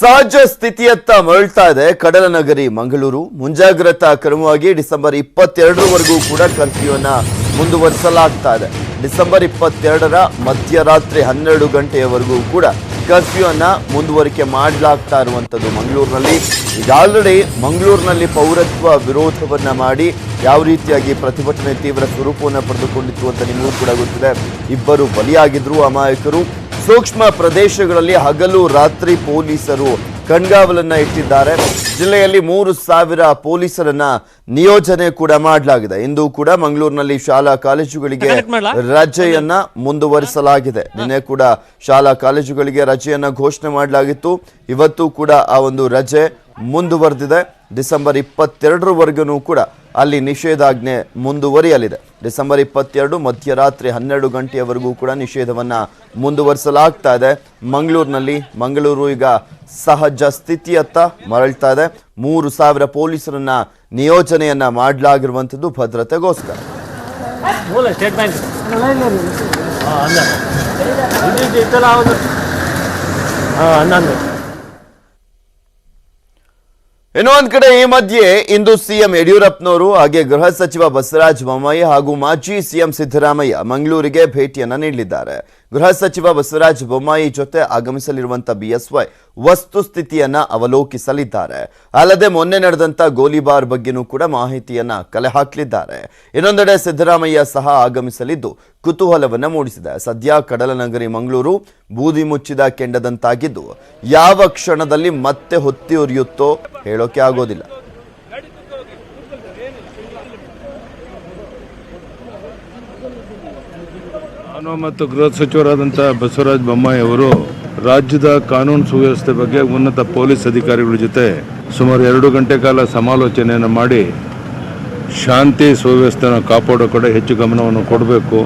ಸಹಜ ಸ್ಥಿತಿಯತ್ತ ಮರಳ್ತಾ ಇದೆ ಕಡಲ ನಗರಿ ಮಂಗಳೂರು. ಮುಂಜಾಗ್ರತಾ ಕ್ರಮವಾಗಿ ಡಿಸೆಂಬರ್ ಇಪ್ಪತ್ತೆರಡರವರೆಗೂ ಕೂಡ ಕರ್ಫ್ಯೂನ ಮುಂದುವರಿಸಲಾಗ್ತಾ ಇದೆ. ಡಿಸೆಂಬರ್ ಇಪ್ಪತ್ತೆರಡರ ಮಧ್ಯರಾತ್ರಿ ಹನ್ನೆರಡು ಗಂಟೆಯವರೆಗೂ ಕೂಡ ಕರ್ಫ್ಯೂ ಅನ್ನ ಮುಂದುವರಿಕೆ ಮಾಡಲಾಗ್ತಾ ಇರುವಂತದ್ದು ಮಂಗಳೂರಿನಲ್ಲಿ. ಈಗ ಆಲ್ರೆಡಿ ಮಂಗಳೂರಿನಲ್ಲಿ ಪೌರತ್ವ ವಿರೋಧವನ್ನ ಮಾಡಿ ಯಾವ ರೀತಿಯಾಗಿ ಪ್ರತಿಭಟನೆ ತೀವ್ರ ಸ್ವರೂಪವನ್ನು ಪಡೆದುಕೊಂಡಿತ್ತು ಅಂತ ನಿಮಗೂ ಕೂಡ ಗೊತ್ತಿದೆ. ಇಬ್ಬರು ಬಲಿಯಾಗಿದ್ರು ಅಮಾಯಕರು. ಸೂಕ್ಷ್ಮ ಪ್ರದೇಶಗಳಲ್ಲಿ ಹಗಲು ರಾತ್ರಿ ಪೊಲೀಸರು ಕಣ್ಗಾವಲನ್ನ ಇಟ್ಟಿದ್ದಾರೆ. ಜಿಲ್ಲೆಯಲ್ಲಿ ಮೂರು ಸಾವಿರ ಪೊಲೀಸರನ್ನ ನಿಯೋಜನೆ ಕೂಡ ಮಾಡಲಾಗಿದೆ. ಇಂದು ಕೂಡ ಮಂಗಳೂರಿನಲ್ಲಿ ಶಾಲಾ ಕಾಲೇಜುಗಳಿಗೆ ರಜೆಯನ್ನ ಮುಂದುವರಿಸಲಾಗಿದೆ. ನಿನ್ನೆ ಕೂಡ ಶಾಲಾ ಕಾಲೇಜುಗಳಿಗೆ ರಜೆಯನ್ನ ಘೋಷಣೆ ಮಾಡಲಾಗಿತ್ತು. ಇವತ್ತು ಕೂಡ ಆ ಒಂದು ರಜೆ ಮುಂದುವರೆದಿದೆ. ಡಿಸೆಂಬರ್ ಇಪ್ಪತ್ತೆರಡರವರೆಗೂ ಕೂಡ ಅಲ್ಲಿ ನಿಷೇಧಾಜ್ಞೆ ಮುಂದುವರಿಯಲಿದೆ. ಡಿಸೆಂಬರ್ ಇಪ್ಪತ್ತೆರಡು ಮಧ್ಯರಾತ್ರಿ ಹನ್ನೆರಡು ಗಂಟೆಯವರೆಗೂ ಕೂಡ ನಿಷೇಧವನ್ನು ಮುಂದುವರಿಸಲಾಗ್ತಾ ಇದೆ. ಮಂಗಳೂರಿನಲ್ಲಿ ಮಂಗಳೂರು ಈಗ ಸಹಜ ಸ್ಥಿತಿಯತ್ತ ಮರಳ್ತಾ ಇದೆ. ಮೂರು ಸಾವಿರ ಪೊಲೀಸರನ್ನ ನಿಯೋಜನೆಯನ್ನ ಮಾಡಲಾಗಿರುವಂಥದ್ದು ಭದ್ರತೆಗೋಸ್ಕರ. ಹನ್ನೊಂದು ಇನ್ನು ಒಂದ್ ಕಡೆ ಈ ಮಧ್ಯೆ ಇಂದು ಸಿಎಂ ಯಡಿಯೂರಪ್ಪನವರು ಹಾಗೆ ಗೃಹ ಸಚಿವ ಬಸವರಾಜ ಬೊಮ್ಮಾಯಿ ಹಾಗೂ ಮಾಜಿ ಸಿಎಂ ಸಿದ್ದರಾಮಯ್ಯ ಮಂಗಳೂರಿಗೆ ಭೇಟಿಯನ್ನ ನೀಡಲಿದ್ದಾರೆ. ಗೃಹ ಸಚಿವ ಬಸವರಾಜ ಬೊಮ್ಮಾಯಿ ಜೊತೆ ಆಗಮಿಸಲಿರುವಂತಹ ಬಿಎಸ್ವೈ ವಸ್ತುಸ್ಥಿತಿಯನ್ನ ಅವಲೋಕಿಸಲಿದ್ದಾರೆ. ಅಲ್ಲದೆ ಮೊನ್ನೆ ನಡೆದಂತ ಗೋಲಿಬಾರ್ ಬಗ್ಗೆನೂ ಕೂಡ ಮಾಹಿತಿಯನ್ನ ಕಲೆ ಹಾಕಲಿದ್ದಾರೆ. ಇನ್ನೊಂದೆಡೆ ಸಿದ್ದರಾಮಯ್ಯ ಸಹ ಆಗಮಿಸಲಿದ್ದು ಕುತೂಹಲವನ್ನ ಮೂಡಿಸಿದೆ. ಸದ್ಯ ಕಡಲ ನಗರಿ ಮಂಗಳೂರು ಬೂದಿ ಮುಚ್ಚಿದ ಕೆಂಡದಂತಾಗಿದ್ದು ಯಾವ ಕ್ಷಣದಲ್ಲಿ ಮತ್ತೆ ಹೊತ್ತಿ ಉರಿಯುತ್ತೋ ಹೇಳೋಕೆ ಆಗೋದಿಲ್ಲ. ನಾನು ಮತ್ತು ಗೃಹ ಸಚಿವರಾದಂಥ ಬಸವರಾಜ ಬೊಮ್ಮಾಯಿ ಅವರು ರಾಜ್ಯದ ಕಾನೂನು ಸುವ್ಯವಸ್ಥೆ ಬಗ್ಗೆ ಉನ್ನತ ಪೊಲೀಸ್ ಅಧಿಕಾರಿಗಳ ಜೊತೆ ಸುಮಾರು ಎರಡು ಗಂಟೆ ಕಾಲ ಸಮಾಲೋಚನೆಯನ್ನು ಮಾಡಿ ಶಾಂತಿ ಸುವ್ಯವಸ್ಥೆಯನ್ನು ಕಾಪಾಡೋ ಕಡೆ ಹೆಚ್ಚು ಗಮನವನ್ನು ಕೊಡಬೇಕು.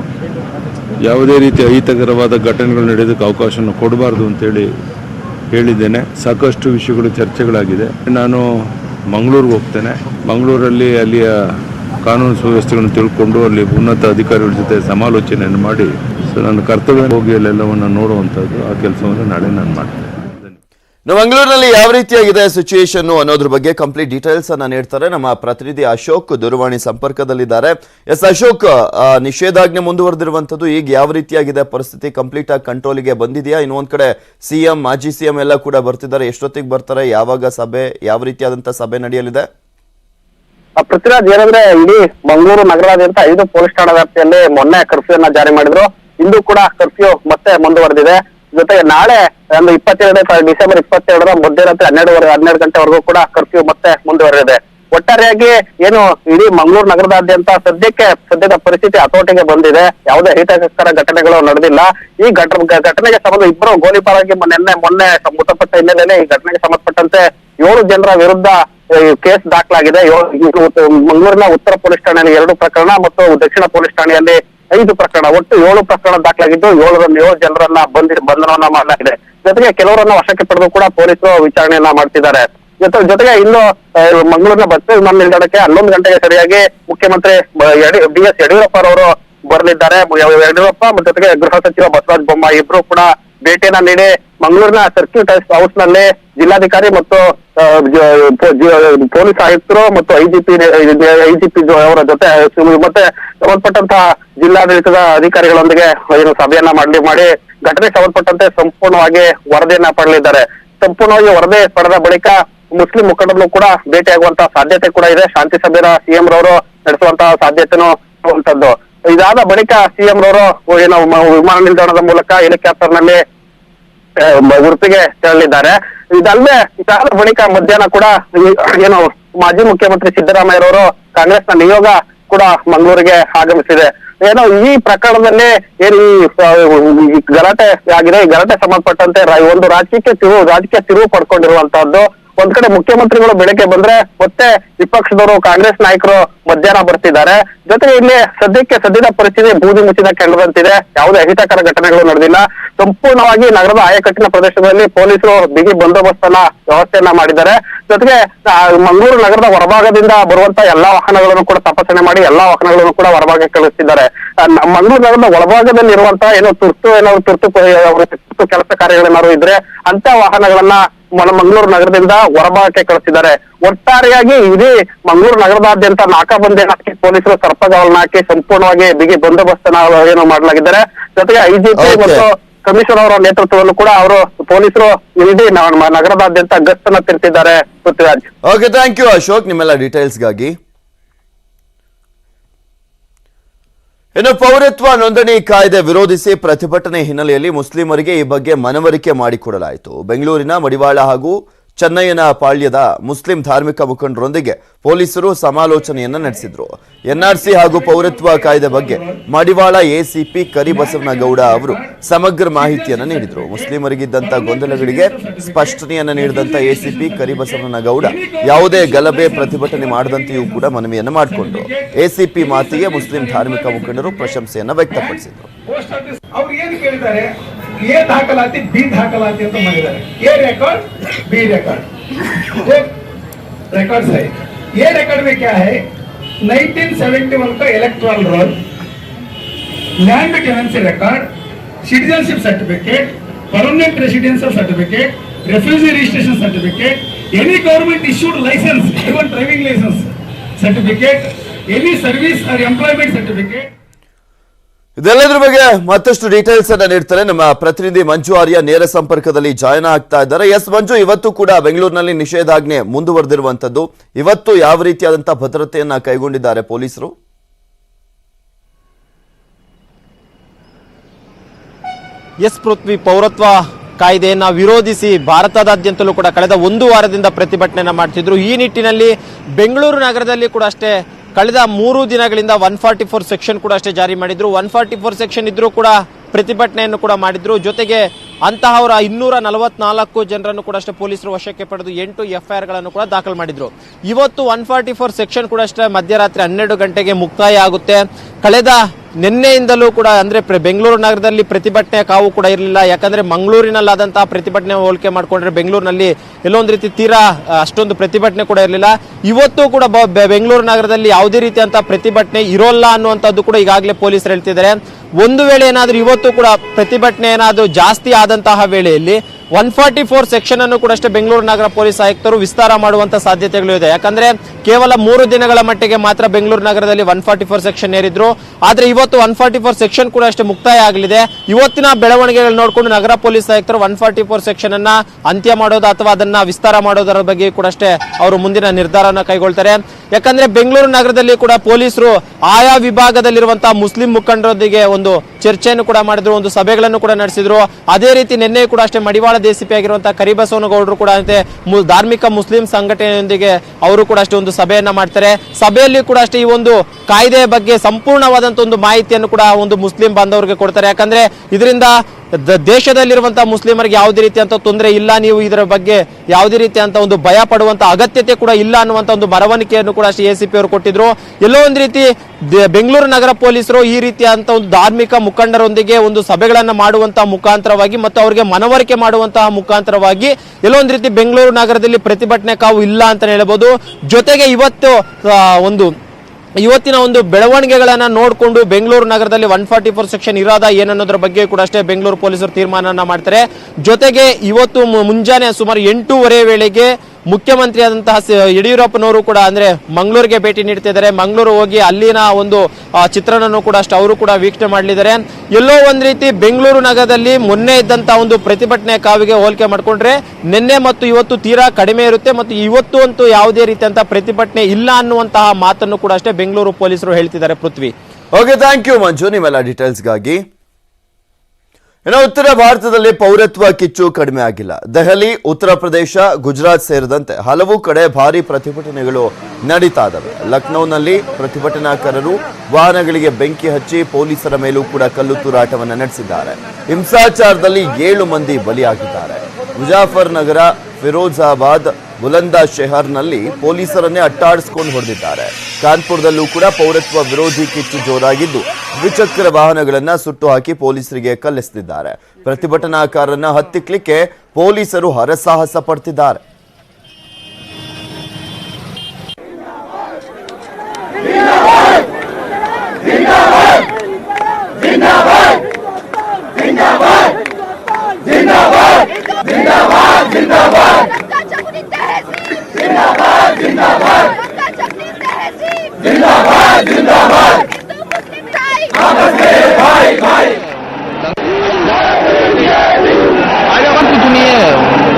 ಯಾವುದೇ ರೀತಿ ಅಹಿತಕರವಾದ ಘಟನೆಗಳು ನಡೆಯೋದಕ್ಕೆ ಅವಕಾಶವನ್ನು ಕೊಡಬಾರ್ದು ಅಂತೇಳಿ ಹೇಳಿದ್ದೇನೆ. ಸಾಕಷ್ಟು ವಿಷಯಗಳು ಚರ್ಚೆಗಳಾಗಿದೆ. ನಾನು ಮಂಗಳೂರಿಗೆ ಹೋಗ್ತೇನೆ. ಮಂಗಳೂರಲ್ಲಿ ಅಲ್ಲಿಯ ಕಾನೂನು ಸುವ್ಯವಸ್ಥೆಗಳನ್ನು ತಿಳ್ಕೊಂಡು ಅಲ್ಲಿ ಉನ್ನತ ಅಧಿಕಾರಿಗಳ ಜೊತೆ ಸಮಾಲೋಚನೆಯನ್ನು ಮಾಡಿ ನನ್ನ ಕರ್ತವ್ಯ ಹೋಗಿ ಅಲ್ಲೆಲ್ಲವನ್ನು ನೋಡುವಂಥದ್ದು ಆ ಕೆಲಸವನ್ನು ನಾಳೆ ನಾನು ಮಾಡ್ತೇನೆ. ನಮ್ಮ ಮಂಗಳೂರಿನಲ್ಲಿ ಯಾವ ರೀತಿಯಾಗಿದೆ ಸಿಚುಯೇಷನ್ ಅನ್ನೋದ್ರ ಬಗ್ಗೆ ಕಂಪ್ಲೀಟ್ ಡೀಟೇಲ್ಸ್ ಅನ್ನ ನೀಡ್ತಾರೆ ನಮ್ಮ ಪ್ರತಿನಿಧಿ ಅಶೋಕ್ ದೂರವಾಣಿ ಸಂಪರ್ಕದಲ್ಲಿದ್ದಾರೆ. ಎಸ್, ಅಶೋಕ್ ನಿಷೇಧಾಜ್ಞೆ ಮುಂದುವರೆದಿರುವಂತದ್ದು ಈಗ ಯಾವ ರೀತಿಯಾಗಿದೆ ಪರಿಸ್ಥಿತಿ? ಕಂಪ್ಲೀಟ್ ಆಗಿ ಕಂಟ್ರೋಲಿಗೆ ಬಂದಿದೆಯಾ? ಇನ್ನೊಂದ್ ಕಡೆ ಸಿಎಂ ಮಾಜಿ ಸಿಎಂ ಎಲ್ಲ ಕೂಡ ಬರ್ತಿದ್ದಾರೆ. ಎಷ್ಟೊತ್ತಿಗೆ ಬರ್ತಾರೆ? ಯಾವಾಗ ಸಭೆ, ಯಾವ ರೀತಿಯಾದಂತಹ ಸಭೆ ನಡೆಯಲಿದೆ? ಪೃಥ್ವಿರಾಜ್ ಏನಂದ್ರೆ ಇಡೀ ಮಂಗಳೂರು ನಗರಾದ್ಯಂತ ಐದು ಪೊಲೀಸ್ ಠಾಣಾ ವ್ಯಾಪ್ತಿಯಲ್ಲಿ ಮೊನ್ನೆ ಕರ್ಫ್ಯೂ ಅನ್ನ ಜಾರಿ ಮಾಡಿದ್ರು. ಇಂದು ಕೂಡ ಕರ್ಫ್ಯೂ ಮತ್ತೆ ಮುಂದುವರೆದಿದೆ. ಜೊತೆಗೆ ನಾಳೆ ಒಂದು ಇಪ್ಪತ್ತೆರಡು ಡಿಸೆಂಬರ್ ಇಪ್ಪತ್ತೆರಡರ ಮಧ್ಯರಾತ್ರಿ ಹನ್ನೆರಡುವರೆ, ಹನ್ನೆರಡು ಗಂಟೆವರೆಗೂ ಕೂಡ ಕರ್ಫ್ಯೂ ಮತ್ತೆ ಮುಂದುವರೆದಿದೆ. ಒಟ್ಟಾರೆಯಾಗಿ ಏನು ಇಡೀ ಮಂಗಳೂರು ನಗರದಾದ್ಯಂತ ಸದ್ಯಕ್ಕೆ, ಸದ್ಯದ ಪರಿಸ್ಥಿತಿ ಹತೋಟಿಗೆ ಬಂದಿದೆ. ಯಾವುದೇ ಹಿತಕರ ಘಟನೆಗಳು ನಡೆದಿಲ್ಲ. ಈ ಘಟ ಘಟನೆಗೆ ಸಂಬಂಧ ಇಬ್ಬರು ಗೋಲಿಪಾರಾಗಿ ನಿನ್ನೆ ಮೊನ್ನೆ ಮೃತಪಟ್ಟ ಹಿನ್ನೆಲೆಯಲ್ಲಿ ಈ ಘಟನೆಗೆ ಸಂಬಂಧಪಟ್ಟಂತೆ ಏಳು ಜನರ ವಿರುದ್ಧ ಕೇಸ್ ದಾಖಲಾಗಿದೆ. ಏಳು- ಮಂಗಳೂರಿನ ಉತ್ತರ ಪೊಲೀಸ್ ಠಾಣೆಯಲ್ಲಿ ಎರಡು ಪ್ರಕರಣ ಮತ್ತು ದಕ್ಷಿಣ ಪೊಲೀಸ್ ಠಾಣೆಯಲ್ಲಿ ಐದು ಪ್ರಕರಣ. ಒಟ್ಟು ಏಳು ಪ್ರಕರಣ ದಾಖಲಾಗಿದ್ದು ಏಳರನ್ನು ಏಳು ಜನರನ್ನ ಬಂಧಿ, ಬಂಧನವನ್ನ ಮಾಡಲಾಗಿದೆ. ಜೊತೆಗೆ ಕೆಲವರನ್ನ ವಶಕ್ಕೆ ಪಡೆದು ಕೂಡ ಪೊಲೀಸರು ವಿಚಾರಣೆಯನ್ನ ಮಾಡ್ತಿದ್ದಾರೆ. ಜೊತೆ, ಜೊತೆಗೆ ಇನ್ನು ಮಂಗಳೂರಿನ ಬಸ್ ವಿಮಾನ ನಿಲ್ದಾಣಕ್ಕೆ ಹನ್ನೊಂದು ಗಂಟೆಗೆ ಸರಿಯಾಗಿ ಮುಖ್ಯಮಂತ್ರಿ, ಬಿ ಎಸ್ ಯಡಿಯೂರಪ್ಪ ಅವರು ಬರಲಿದ್ದಾರೆ. ಯಡಿಯೂರಪ್ಪ, ಮತ್ತು ಜೊತೆಗೆ ಗೃಹ ಸಚಿವ ಬಸವರಾಜ ಬೊಮ್ಮಾಯಿ ಇಬ್ರು ಕೂಡ ಭೇಟಿಯನ್ನ ನೀಡಿ ಮಂಗಳೂರಿನ ಸರ್ಕ್ಯೂಟ್ ಹೌಸ್ನಲ್ಲಿ ಜಿಲ್ಲಾಧಿಕಾರಿ ಮತ್ತು ಪೊಲೀಸ್ ಆಯುಕ್ತರು ಮತ್ತು ಐಜಿಪಿ ಐಜಿಪಿ ಅವರ ಜೊತೆ ಮತ್ತೆ ಸಂಬಂಧಪಟ್ಟಂತಹ ಜಿಲ್ಲಾಡಳಿತದ ಅಧಿಕಾರಿಗಳೊಂದಿಗೆ ಏನು ಸಭೆಯನ್ನ ಮಾಡಲಿ ಮಾಡಿ ಘಟನೆ ಸಂಬಂಧಪಟ್ಟಂತೆ ಸಂಪೂರ್ಣವಾಗಿ ವರದಿಯನ್ನ ಪಡೆಯಲಿದ್ದಾರೆ ಸಂಪೂರ್ಣವಾಗಿ ವರದಿ ಪಡೆದ ಬಳಿಕ ಮುಸ್ಲಿಂ ಮುಖಂಡರು ಕೂಡ ಭೇಟಿಯಾಗುವಂತಹ ಸಾಧ್ಯತೆ ಕೂಡ ಇದೆ. ಶಾಂತಿ ಸಭೆಯ ಸಿಎಂ ರವರು ನಡೆಸುವಂತಹ ಸಾಧ್ಯತೆನೂ ಇರುವಂತದ್ದು ಇದಾದ ಬಳಿಕ ಸಿಎಂ ರವರು ಏನು ವಿಮಾನ ನಿಲ್ದಾಣದ ಮೂಲಕ ಹೆಲಿಕಾಪ್ಟರ್ನಲ್ಲಿ ಉಡುಪಿಗೆ ತೆರಳಿದ್ದಾರೆ. ಇದಲ್ಲದೆ ಇದಾದ ಬಳಿಕ ಮಧ್ಯಾಹ್ನ ಕೂಡ ಏನು ಮಾಜಿ ಮುಖ್ಯಮಂತ್ರಿ ಸಿದ್ದರಾಮಯ್ಯರವರು ಕಾಂಗ್ರೆಸ್ನ ನಿಯೋಗ ಕೂಡ ಮಂಗಳೂರಿಗೆ ಆಗಮಿಸಿದೆ. ಏನೋ ಈ ಪ್ರಕರಣದಲ್ಲಿ ಏನು ಈ ಗಲಾಟೆ ಆಗಿದೆ. ಈ ಗಲಾಟೆ ಸಂಬಂಧಪಟ್ಟಂತೆ ಒಂದು ರಾಜಕೀಯ ತಿರುವು ರಾಜಕೀಯ ತಿರುವು ಪಡ್ಕೊಂಡಿರುವಂತಹದ್ದು ಒಂದ್ ಕಡೆ ಮುಖ್ಯಮಂತ್ರಿಗಳು ಬೆಳಗ್ಗೆ ಬಂದ್ರೆ, ಮತ್ತೆ ವಿಪಕ್ಷದವರು, ಕಾಂಗ್ರೆಸ್ ನಾಯಕರು ಮಧ್ಯಾಹ್ನ ಬರ್ತಿದ್ದಾರೆ. ಜೊತೆಗೆ ಇಲ್ಲಿ ಸದ್ಯಕ್ಕೆ ಸದ್ಯದ ಪರಿಸ್ಥಿತಿ ಬೂದಿ ಮುಚ್ಚಿದ ಕೆಂಡದಂತಿದೆ ಯಾವುದೇ ಅಹಿತಕರ ಘಟನೆಗಳು ನಡೆದಿಲ್ಲ. ಸಂಪೂರ್ಣವಾಗಿ ನಗರದ ಆಯಕಟ್ಟಿನ ಪ್ರದೇಶದಲ್ಲಿ ಪೊಲೀಸರು ಬಿಗಿ ಬಂದೋಬಸ್ತನ್ನ ವ್ಯವಸ್ಥೆಯನ್ನ ಮಾಡಿದ್ದಾರೆ. ಜೊತೆಗೆ ಮಂಗಳೂರು ನಗರದ ಹೊರಭಾಗದಿಂದ ಬರುವಂತ ಎಲ್ಲಾ ವಾಹನಗಳನ್ನು ಕೂಡ ತಪಾಸಣೆ ಮಾಡಿ ಎಲ್ಲಾ ವಾಹನಗಳನ್ನು ಕೂಡ ಹೊರಭಾಗಕ್ಕೆ ಕಳಿಸ್ತಿದ್ದಾರೆ. ಆ, ಮಂಗಳೂರು ನಗರದ ಒಳಭಾಗದಲ್ಲಿ ಇರುವಂತಹ ಏನೋ ತುರ್ತು ಏನೋ ತುರ್ತು ತುರ್ತು ಕೆಲಸ ಕಾರ್ಯಗಳೇನಾದ್ರು ಇದ್ರೆ ಅಂತ ವಾಹನಗಳನ್ನ ಮಂಗಳೂರು ನಗರದಿಂದ ಹೊರಭಾಗಕ್ಕೆ ಕಳಿಸಿದ್ದಾರೆ ಒಟ್ಟಾರೆಯಾಗಿ ಇಡೀ ಮಂಗಳೂರು ನಗರದಾದ್ಯಂತ ನಾಕಾಬಂದಿ ಹಾಕಿ ಪೊಲೀಸರು ಸರ್ಪಗಾವಲನ್ನ ಹಾಕಿ ಸಂಪೂರ್ಣವಾಗಿ ಬಿಗಿ ಬಂದೋಬಸ್ತ್ ಏನು ಮಾಡಲಾಗಿದ್ದಾರೆ. ಜೊತೆಗೆ ಐಜಿಪಿ. ಮತ್ತು ಕಮಿಷನರ್ ಅವರ ನೇತೃತ್ವವನ್ನು ಕೂಡ ಅವರು ಪೊಲೀಸರು ಇಡೀ ನ- ನಗರದಾದ್ಯಂತ ಗಸ್ತನ್ನ ತಿರುತ್ತಿದ್ದಾರೆ Prithviraj. Okay thank you Ashok ನಿಮ್ಮೆಲ್ಲ ಡೀಟೇಲ್ಸ್ಗಾಗಿ ಇನ್ನು ಪೌರತ್ವ ನೋಂದಣಿ ಕಾಯ್ದೆ ವಿರೋಧಿಸಿ ಪ್ರತಿಭಟನೆ ಹಿನ್ನೆಲೆಯಲ್ಲಿ ಮುಸ್ಲಿಮರಿಗೆ ಈ ಬಗ್ಗೆ ಮನವರಿಕೆ ಮಾಡಿಕೊಡಲಾಯಿತು. ಬೆಂಗಳೂರಿನ ಮಡಿವಾಳ ಹಾಗೂ ಚೆನ್ನೈನ ಪಾಳ್ಯದ ಮುಸ್ಲಿಂ ಧಾರ್ಮಿಕ ಮುಖಂಡರೊಂದಿಗೆ ಪೊಲೀಸರು ಸಮಾಲೋಚನೆಯನ್ನ ನಡೆಸಿದ್ರು. ಎನ್ಆರ್ಸಿ ಹಾಗೂ ಪೌರತ್ವ ಕಾಯ್ದೆ ಬಗ್ಗೆ ಮಡಿವಾಳ ಎಸಿಪಿ ಕರಿಬಸವನಗೌಡ ಅವರು ಸಮಗ್ರ ಮಾಹಿತಿಯನ್ನು ನೀಡಿದ್ರು. ಮುಸ್ಲಿಮರಿಗಿದ್ದಂತ ಗೊಂದಲಗಳಿಗೆ ಸ್ಪಷ್ಟನೆಯನ್ನು ನೀಡಿದಂತ ಎಸಿಪಿ ಕರಿಬಸವನಗೌಡ ಯಾವುದೇ ಗಲಭೆ, ಪ್ರತಿಭಟನೆ ಮಾಡದಂತೆಯೂ ಕೂಡ ಮನವಿಯನ್ನ ಮಾಡಿಕೊಂಡ್ರು. ಎಸಿಪಿ ಮಾತಿಗೆ ಮುಸ್ಲಿಂ ಧಾರ್ಮಿಕ ಮುಖಂಡರು ಪ್ರಶಂಸೆಯನ್ನ ವ್ಯಕ್ತಪಡಿಸಿದ್ರು. ಪೋಸ್ಟ್ ಆಫೀಸ್ ಅವ್ರು ಏನು ಕೇಳಿದ್ದಾರೆ ಎ ದಾಖಲಾತಿ ಬಿ ದಾಖಲಾತಿ ಅಂತ ಮಾಡಿದ್ದಾರೆ A record B record record है ये रिकॉर्ड में क्या है 1971 का electoral roll land tenancy record citizenship certificate permanent residential certificate refugee registration certificate any government issued license even driving license certificate any service or employment certificate ಇದೆಲ್ಲದ್ರ ಬಗ್ಗೆ ಮತ್ತಷ್ಟು details ಅನ್ನ ನೀಡ್ತಾರೆ ನಮ್ಮ ಪ್ರತಿನಿಧಿ ಮಂಜು ಆರ್ಯ ನೇರ ಸಂಪರ್ಕದಲ್ಲಿ ಜಾಯ್ನ್ ಆಗ್ತಾ ಇದ್ದಾರೆ. ಎಸ್ ಮಂಜು, ಇವತ್ತು ಕೂಡ ಬೆಂಗಳೂರಿನಲ್ಲಿ ನಿಷೇಧಾಜ್ಞೆ ಮುಂದುವರೆದಿರುವಂತದ್ದು ಇವತ್ತು ಯಾವ ರೀತಿಯಾದಂತಹ ಭದ್ರತೆಯನ್ನ ಕೈಗೊಂಡಿದ್ದಾರೆ ಪೊಲೀಸರು? ಎಸ್ ಪೃಥ್ವಿ, ಪೌರತ್ವ ಕಾಯ್ದೆಯನ್ನ ವಿರೋಧಿಸಿ ಭಾರತದಾದ್ಯಂತಲೂ ಕೂಡ ಕಳೆದ ಒಂದು ವಾರದಿಂದ ಪ್ರತಿಭಟನೆಯನ್ನ ಮಾಡ್ತಿದ್ರು. ಈ ನಿಟ್ಟಿನಲ್ಲಿ ಬೆಂಗಳೂರು ನಗರದಲ್ಲಿ ಕೂಡ ಅಷ್ಟೇ ಕಳೆದ ಮೂರು ದಿನಗಳಿಂದ ಒನ್ ಫಾರ್ಟಿ ಫೋರ್ ಸೆಕ್ಷನ್ ಕೂಡ ಅಷ್ಟೇ ಜಾರಿ ಮಾಡಿದ್ರು. ಒನ್ ಫಾರ್ಟಿ ಫೋರ್ ಸೆಕ್ಷನ್ ಇದ್ರೂ ಕೂಡ ಪ್ರತಿಭಟನೆಯನ್ನು ಕೂಡ ಮಾಡಿದ್ರು. ಜೊತೆಗೆ ಅಂತಹವರ ಇನ್ನೂರ ನಲವತ್ನಾಲ್ಕು ಜನರನ್ನು ಕೂಡ ಅಷ್ಟೇ ಪೊಲೀಸರು ವಶಕ್ಕೆ ಪಡೆದು ಎಂಟು ಎಫ್ಐಆರ್ ಐ ಗಳನ್ನು ಕೂಡ ದಾಖಲು ಮಾಡಿದ್ರು. ಇವತ್ತು ಒನ್ ಫಾರ್ಟಿ ಫೋರ್ ಸೆಕ್ಷನ್ ಕೂಡ ಅಷ್ಟೇ ಮಧ್ಯರಾತ್ರಿ ಹನ್ನೆರಡು ಗಂಟೆಗೆ ಮುಕ್ತಾಯ ಆಗುತ್ತೆ. ಕಳೆದ ನಿನ್ನೆಯಿಂದಲೂ ಕೂಡ ಅಂದ್ರೆ ಬೆಂಗಳೂರು ನಗರದಲ್ಲಿ ಪ್ರತಿಭಟನೆ ಕಾವು ಕೂಡ ಇರಲಿಲ್ಲ. ಯಾಕಂದ್ರೆ ಮಂಗಳೂರಿನಲ್ಲಾದಂತಹ ಪ್ರತಿಭಟನೆ ಹೋಲಿಕೆ ಮಾಡ್ಕೊಂಡ್ರೆ ಬೆಂಗಳೂರಿನಲ್ಲಿ ಎಲ್ಲೊಂದು ರೀತಿ ತೀರಾ ಅಷ್ಟೊಂದು ಪ್ರತಿಭಟನೆ ಕೂಡ ಇರಲಿಲ್ಲ. ಇವತ್ತು ಕೂಡ ಬೆಂಗಳೂರು ನಗರದಲ್ಲಿ ಯಾವುದೇ ರೀತಿಯಂತಹ ಪ್ರತಿಭಟನೆ ಇರೋಲ್ಲ ಅನ್ನುವಂಥದ್ದು ಕೂಡ ಈಗಾಗಲೇ ಪೊಲೀಸರು ಹೇಳ್ತಿದ್ದಾರೆ. ಒಂದು ವೇಳೆ ಏನಾದ್ರೂ ಇವತ್ತು ಕೂಡ ಪ್ರತಿಭಟನೆ ಏನಾದರೂ ಜಾಸ್ತಿ ಆದಂತಹ ವೇಳೆಯಲ್ಲಿ ಒನ್ ಫಾರ್ಟಿ ಫೋರ್ ಸೆಕ್ಷನ್ ಅನ್ನು ಕೂಡ ಅಷ್ಟೇ ಬೆಂಗಳೂರು ನಗರ ಪೊಲೀಸ್ ಆಯುಕ್ತರು ವಿಸ್ತಾರ ಮಾಡುವಂತ ಸಾಧ್ಯತೆಗಳು ಇದೆ. ಯಾಕಂದ್ರೆ ಕೇವಲ ಮೂರು ದಿನಗಳ ಮಟ್ಟಿಗೆ ಮಾತ್ರ ಬೆಂಗಳೂರು ನಗರದಲ್ಲಿ ಒನ್ ಫಾರ್ಟಿ ಫೋರ್ ಸೆಕ್ಷನ್ ಏರಿದ್ರು. ಆದ್ರೆ ಇವತ್ತು ಒನ್ ಫಾರ್ಟಿ ಫೋರ್ ಸೆಕ್ಷನ್ ಕೂಡ ಅಷ್ಟೇ ಮುಕ್ತಾಯ ಆಗಲಿದೆ. ಇವತ್ತಿನ ಬೆಳವಣಿಗೆಗಳು ನೋಡಿಕೊಂಡು ನಗರ ಪೊಲೀಸ್ ಆಯುಕ್ತರು ಒನ್ ಫಾರ್ಟಿ ಫೋರ್ ಸೆಕ್ಷನ್ ಅನ್ನ ಅಂತ್ಯ ಮಾಡೋದು ಅಥವಾ ಅದನ್ನ ವಿಸ್ತಾರ ಮಾಡೋದರ ಬಗ್ಗೆ ಕೂಡ ಅಷ್ಟೇ ಅವರು ಮುಂದಿನ ನಿರ್ಧಾರನ ಕೈಗೊಳ್ತಾರೆ. ಯಾಕಂದ್ರೆ ಬೆಂಗಳೂರು ನಗರದಲ್ಲಿ ಕೂಡ ಪೊಲೀಸರು ಆಯಾ ವಿಭಾಗದಲ್ಲಿರುವಂತಹ ಮುಸ್ಲಿಂ ಮುಖಂಡರೊಂದಿಗೆ ಒಂದು ಚರ್ಚೆಯನ್ನು ಕೂಡ ಮಾಡಿದ್ರು, ಒಂದು ಸಭೆಗಳನ್ನು ಕೂಡ ನಡೆಸಿದ್ರು. ಅದೇ ರೀತಿ ನಿನ್ನೆ ಕೂಡ ಅಷ್ಟೇ ಮಡಿವಾಳ ದೇಸಿಪಿ ಆಗಿರುವಂತಹ ಕರಿಬಸವನಗೌಡರು ಕೂಡ ಅಂತೆ ಧಾರ್ಮಿಕ ಮುಸ್ಲಿಂ ಸಂಘಟನೆಯೊಂದಿಗೆ ಅವರು ಕೂಡ ಅಷ್ಟೇ ಒಂದು ಸಭೆಯನ್ನ ಮಾಡ್ತಾರೆ. ಸಭೆಯಲ್ಲಿ ಕೂಡ ಅಷ್ಟೇ ಈ ಒಂದು ಕಾಯ್ದೆಯ ಬಗ್ಗೆ ಸಂಪೂರ್ಣವಾದಂತ ಒಂದು ಮಾಹಿತಿಯನ್ನು ಕೂಡ ಒಂದು ಮುಸ್ಲಿಂ ಬಾಂಧವರಿಗೆ ಕೊಡ್ತಾರೆ. ಯಾಕಂದ್ರೆ ಇದರಿಂದ ದ- ದೇಶದಲ್ಲಿರುವಂತಹ ಮುಸ್ಲಿಮರಿಗೆ ಯಾವುದೇ ರೀತಿಯಂತ ತೊಂದರೆ ಇಲ್ಲ, ನೀವು ಇದರ ಬಗ್ಗೆ ಯಾವುದೇ ರೀತಿಯಂತ ಒಂದು ಭಯ ಪಡುವಂತ ಅಗತ್ಯತೆ ಕೂಡ ಇಲ್ಲ ಅನ್ನುವಂತ ಒಂದು ಮರವಣಿಕೆಯನ್ನು ಕೂಡ ಎ ಸಿ ಪಿ ಅವರು ಕೊಟ್ಟಿದ್ರು. ಎಲ್ಲೋ ಒಂದು ರೀತಿ ಬೆಂಗಳೂರು ನಗರ ಪೊಲೀಸರು ಈ ರೀತಿಯಂತ ಒಂದು ಧಾರ್ಮಿಕ ಮುಖಂಡರೊಂದಿಗೆ ಒಂದು ಸಭೆಗಳನ್ನು ಮಾಡುವಂತಹ ಮುಖಾಂತರವಾಗಿ ಮತ್ತು ಅವರಿಗೆ ಮನವರಿಕೆ ಮಾಡುವಂತಹ ಮುಖಾಂತರವಾಗಿ ಎಲ್ಲೋ ರೀತಿ ಬೆಂಗಳೂರು ನಗರದಲ್ಲಿ ಪ್ರತಿಭಟನೆ ಕಾವು ಇಲ್ಲ ಅಂತ ಹೇಳ್ಬೋದು. ಜೊತೆಗೆ ಇವತ್ತು ಒಂದು ಇವತ್ತಿನ ಒಂದು ಬೆಳವಣಿಗೆಗಳನ್ನ ನೋಡಿಕೊಂಡು ಬೆಂಗಳೂರು ನಗರದಲ್ಲಿ ಒನ್ ಫಾರ್ಟಿ ಫೋರ್ ಸೆಕ್ಷನ್ ಇರೋದ ಏನನ್ನೋದ್ರ ಬಗ್ಗೆ ಕೂಡ ಅಷ್ಟೇ ಬೆಂಗಳೂರು ಪೊಲೀಸರು ತೀರ್ಮಾನನ ಮಾಡ್ತಾರೆ. ಜೊತೆಗೆ ಇವತ್ತು ಮುಂಜಾನೆ ಸುಮಾರು ಎಂಟೂವರೆ ವೇಳೆಗೆ ಮುಖ್ಯಮಂತ್ರಿ ಆದಂತಹ ಯಡಿಯೂರಪ್ಪನವರು ಕೂಡ ಅಂದ್ರೆ ಮಂಗಳೂರಿಗೆ ಭೇಟಿ ನೀಡ್ತಿದ್ದಾರೆ. ಮಂಗಳೂರು ಹೋಗಿ ಅಲ್ಲಿನ ಒಂದು ಚಿತ್ರಣನೂ ಕೂಡ ಅಷ್ಟು ಅವರು ಕೂಡ ವೀಕ್ಷಣೆ ಮಾಡಲಿದ್ದಾರೆ. ಎಲ್ಲೋ ಒಂದ್ ರೀತಿ ಬೆಂಗಳೂರು ನಗರದಲ್ಲಿ ಮೊನ್ನೆ ಇದ್ದಂತಹ ಒಂದು ಪ್ರತಿಭಟನೆ ಕಾವಿಗೆ ಹೋಲಿಕೆ ಮಾಡಿಕೊಂಡ್ರೆ ನಿನ್ನೆ ಮತ್ತು ಇವತ್ತು ತೀರಾ ಕಡಿಮೆ ಇರುತ್ತೆ ಮತ್ತು ಇವತ್ತು ಅಂತೂ ಯಾವುದೇ ರೀತಿಯಂತ ಪ್ರತಿಭಟನೆ ಇಲ್ಲ ಅನ್ನುವಂತಹ ಮಾತನ್ನು ಕೂಡ ಅಷ್ಟೇ ಬೆಂಗಳೂರು ಪೊಲೀಸರು ಹೇಳ್ತಿದ್ದಾರೆ Prithvi. Okay thank you Manju ನಿಮ್ಮೆಲ್ಲ ಡೀಟೇಲ್ಸ್ಗಾಗಿ ಇನ್ನು ಉತ್ತರ ಭಾರತದಲ್ಲಿ ಪೌರತ್ವ ಕಿಚ್ಚು ಕಡಿಮೆ ಆಗಿಲ್ಲ. ದೆಹಲಿ, ಉತ್ತರ ಪ್ರದೇಶ, ಗುಜರಾತ್ ಸೇರಿದಂತೆ ಹಲವು ಕಡೆ ಭಾರಿ ಪ್ರತಿಭಟನೆಗಳು ನಡೀತಾ ಇದ್ದಾವೆ ಲಕ್ನೋನಲ್ಲಿ ಪ್ರತಿಭಟನಾಕಾರರು ವಾಹನಗಳಿಗೆ ಬೆಂಕಿ ಹಚ್ಚಿ ಪೊಲೀಸರ ಮೇಲೂ ಕೂಡ ಕಲ್ಲು ತೂರಾಟವನ್ನು ನಡೆಸಿದ್ದಾರೆ. ಹಿಂಸಾಚಾರದಲ್ಲಿ ಏಳು ಮಂದಿ ಬಲಿಯಾಗಿದ್ದಾರೆ. ಮುಜಾಫರ್ ನಗರ ಫಿರೋಜಾಬಾದ್ ಬುಲಂದ ಶೆಹರ್ನಲ್ಲಿ ಪೊಲೀಸರನ್ನೇ ಅಟ್ಟಾಡಿಸ್ಕೊಂಡು ಹೊಡೆದಿದ್ದಾರೆ. ಕಾನ್ಪುರದಲ್ಲೂ ಕೂಡ ಪೌರತ್ವ ವಿರೋಧಿ ಕಿಚ್ಚು ಜೋರಾಗಿದ್ದು ದ್ವಿಚಕ್ರ ವಾಹನಗಳನ್ನ ಸುಟ್ಟು ಹಾಕಿ ಪೊಲೀಸರಿಗೆ ಕಲ್ಲೆಸೆದಿದ್ದಾರೆ. ಪ್ರತಿಭಟನಾಕಾರರನ್ನ ಹತ್ತಿಕ್ಲಿಕ್ಕೆ ಪೊಲೀಸರು ಹರಸಾಹಸ ಪಡ್ತಿದ್ದಾರೆ. ಜಿಂದಾಬಾದ್! ಜಿಂದಾಬಾದ್! ಜಿಂದಾಬಾದ್! ಜಿಂದಾಬಾದ್! जिंदाबाद जिंदाबाद। जिंदाबाद जिंदाबाद। आपस में, भाई भाई।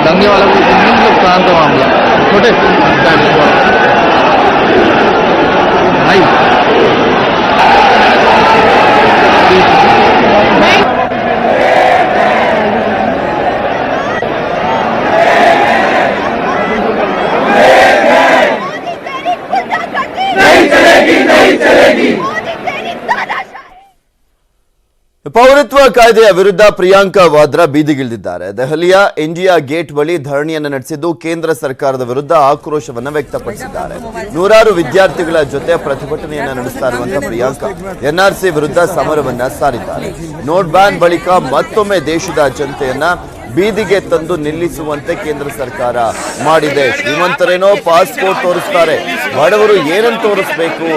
दंगे वाला कोई नुकसान का मामला? छोटे। ಕಾಯ್ದೆಯ ವಿರುದ್ಧ ಪ್ರಿಯಾಂಕಾ ವಾದ್ರಾ ಬೀದಿಗಿಳಿದಿದ್ದಾರೆ. ದೆಹಲಿಯ ಇಂಡಿಯಾ ಗೇಟ್ ಬಳಿ ಧರಣಿಯನ್ನು ನಡೆಸಿದ್ದು ಕೇಂದ್ರ ಸರ್ಕಾರದ ವಿರುದ್ಧ ಆಕ್ರೋಶವನ್ನು ವ್ಯಕ್ತಪಡಿಸಿದ್ದಾರೆ. ನೂರಾರು ವಿದ್ಯಾರ್ಥಿಗಳ ಜೊತೆ ಪ್ರತಿಭಟನೆಯನ್ನು ನಡೆಸ್ತಾ ಇರುವಂತಹ ಪ್ರಿಯಾಂಕಾ ಎನ್ಆರ್ಸಿ ವಿರುದ್ಧ ಸಮರವನ್ನ ಸಾರಿದ್ದಾರೆ. ನೋಟ್ ಬ್ಯಾನ್ ಬಳಿಕ ಮತ್ತೊಮ್ಮೆ ದೇಶದ ಜನತೆಯನ್ನ ಬೀದಿಗೆ ತಂದು ನಿಲ್ಲಿಸುವಂತೆ ಕೇಂದ್ರ ಸರ್ಕಾರ ಮಾಡಿದೆ. ಶ್ರೀಮಂತರೇನೋ ಪಾಸ್ಪೋರ್ಟ್ ತೋರಿಸ್ತಾರೆ. ಬಡವರು ಏನನ್ನು ತೋರಿಸ್ಬೇಕು?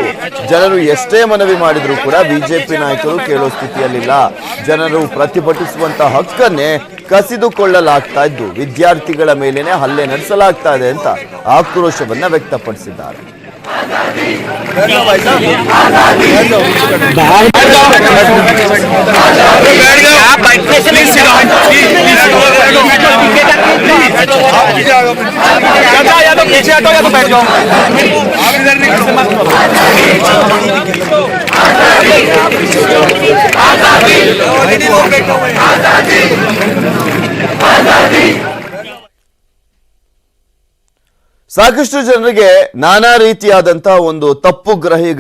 ಜನರು ಎಷ್ಟೇ ಮನವಿ ಮಾಡಿದ್ರು ಕೂಡ ಬಿಜೆಪಿ ನಾಯಕರು ಕೇಳೋ ಸ್ಥಿತಿಯಲ್ಲಿಲ್ಲ. ಜನರು ಪ್ರತಿಭಟಿಸುವಂತ ಹಕ್ಕನ್ನೇ ಕಸಿದುಕೊಳ್ಳಲಾಗ್ತಾ ಇದ್ದು, ವಿದ್ಯಾರ್ಥಿಗಳ ಮೇಲೇನೆ ಹಲ್ಲೆ ನಡೆಸಲಾಗ್ತಾ ಇದೆ ಅಂತ ಆಕ್ರೋಶವನ್ನ ವ್ಯಕ್ತಪಡಿಸಿದ್ದಾರೆ. या तो पीछे हटो या तो बैठ जाओ आप इधर निकल आजादी आजादी आजादी ಸಾಕಷ್ಟು ಜನರಿಗೆ ನಾನಾ ರೀತಿಯಾದಂತಹ ಒಂದು ತಪ್ಪು ಗ್ರಹಿ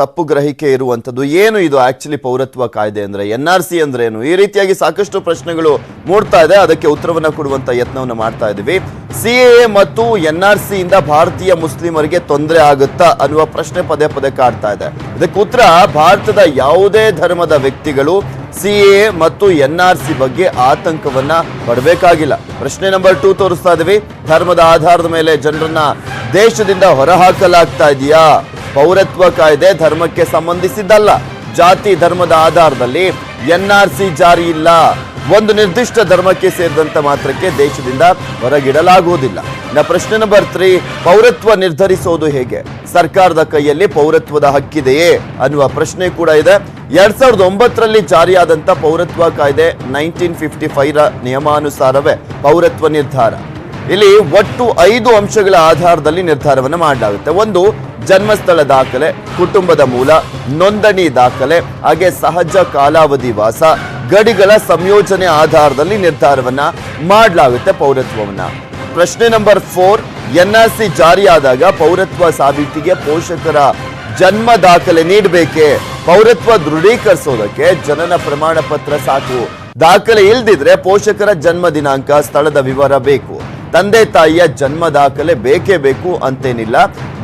ತಪ್ಪು ಗ್ರಹಿಕೆ ಇರುವಂಥದ್ದು. ಏನು ಇದು ಆಕ್ಚುಲಿ ಪೌರತ್ವ ಕಾಯ್ದೆ ಅಂದ್ರೆ, ಎನ್ ಆರ್ ಸಿ ಅಂದ್ರೆ ಏನು? ಈ ರೀತಿಯಾಗಿ ಸಾಕಷ್ಟು ಪ್ರಶ್ನೆಗಳು ಮೂಡ್ತಾ ಇದೆ. ಅದಕ್ಕೆ ಉತ್ತರವನ್ನ ಕೊಡುವಂತ ಯತ್ನವನ್ನು ಮಾಡ್ತಾ ಇದ್ದೀವಿ. ಸಿ ಮತ್ತು ಎನ್ ಆರ್ ಸಿ ಇಂದ ಭಾರತೀಯ ಮುಸ್ಲಿಮರಿಗೆ ತೊಂದರೆ ಆಗುತ್ತಾ ಅನ್ನುವ ಪ್ರಶ್ನೆ ಪದೇ ಪದೇ ಕಾಡ್ತಾ ಇದೆ. ಇದಕ್ಕೆ ಉತ್ತರ, ಭಾರತದ ಯಾವುದೇ ಧರ್ಮದ ವ್ಯಕ್ತಿಗಳು ಸಿಎ ಮತ್ತು ಎನ್ ಆರ್ ಸಿ ಬಗ್ಗೆ ಆತಂಕವನ್ನ ಪಡಬೇಕಾಗಿಲ್ಲ. ಪ್ರಶ್ನೆ ನಂಬರ್ ಟೂ ತೋರಿಸ್ತಾ ಇದೀವಿ ಧರ್ಮದ ಆಧಾರದ ಮೇಲೆ ಜನರನ್ನ ದೇಶದಿಂದ ಹೊರಹಾಕಲಾಗ್ತಾ ಇದೆಯಾ? ಪೌರತ್ವ ಕಾಯ್ದೆ ಧರ್ಮಕ್ಕೆ ಸಂಬಂಧಿಸಿದ್ದಲ್ಲ. ಜಾತಿ ಧರ್ಮದ ಆಧಾರದಲ್ಲಿ ಎನ್ ಆರ್ ಸಿ ಜಾರಿ ಇಲ್ಲ. ಒಂದು ನಿರ್ದಿಷ್ಟ ಧರ್ಮಕ್ಕೆ ಸೇರಿದಂತ ಮಾತ್ರಕ್ಕೆ ದೇಶದಿಂದ ಹೊರಗಿಡಲಾಗುವುದಿಲ್ಲ. ಇನ್ನ ಪ್ರಶ್ನೆ ಬರ್ತ್ರಿ ಪೌರತ್ವ ನಿರ್ಧರಿಸೋದು ಹೇಗೆ? ಸರ್ಕಾರದ ಕೈಯಲ್ಲಿ ಪೌರತ್ವದ ಹಕ್ಕಿದೆಯೇ ಅನ್ನುವ ಪ್ರಶ್ನೆ ಕೂಡ ಇದೆ. ಎರಡ್ ಸಾವಿರದ ಒಂಬತ್ತರಲ್ಲಿ ಜಾರಿಯಾದಂತ ಪೌರತ್ವ ಕಾಯ್ದೆ ನೈನ್ಟೀನ್ ಫಿಫ್ಟಿ ಫೈವ್ ನಿಯಮಾನುಸಾರವೇ ಪೌರತ್ವ ನಿರ್ಧಾರ. ಇಲ್ಲಿ ಒಟ್ಟು ಐದು ಅಂಶಗಳ ಆಧಾರದಲ್ಲಿ ನಿರ್ಧಾರವನ್ನು ಮಾಡಲಾಗುತ್ತೆ. ಒಂದು, ಜನ್ಮಸ್ಥಳ ದಾಖಲೆ, ಕುಟುಂಬದ ಮೂಲ, ನೋಂದಣಿ ದಾಖಲೆ, ಹಾಗೆ ಸಹಜ ಕಾಲಾವಧಿ ವಾಸ, ಗಡಿಗಳ ಸಂಯೋಜನೆ ಆಧಾರದಲ್ಲಿ ನಿರ್ಧಾರವನ್ನ ಮಾಡಲಾಗುತ್ತೆ ಪೌರತ್ವವನ್ನ. ಪ್ರಶ್ನೆ ನಂಬರ್ ಫೋರ್, ಎನ್ಆರ್ಸಿ ಜಾರಿಯಾದಾಗ ಪೌರತ್ವ ಸಾಬೀತಿಗೆ ಪೋಷಕರ ಜನ್ಮ ದಾಖಲೆ ನೀಡಬೇಕೆ? ಪೌರತ್ವ ದೃಢೀಕರಿಸೋದಕ್ಕೆ ಜನನ ಪ್ರಮಾಣ ಪತ್ರ ಸಾಕು. ದಾಖಲೆ ಇಲ್ದಿದ್ರೆ ಪೋಷಕರ ಜನ್ಮ ದಿನಾಂಕ, ಸ್ಥಳದ ವಿವರ ಬೇಕು. ತಂದೆ ತಾಯಿಯ ಜನ್ಮ ದಾಖಲೆ ಬೇಕೇ ಬೇಕು ಅಂತೇನಿಲ್ಲ.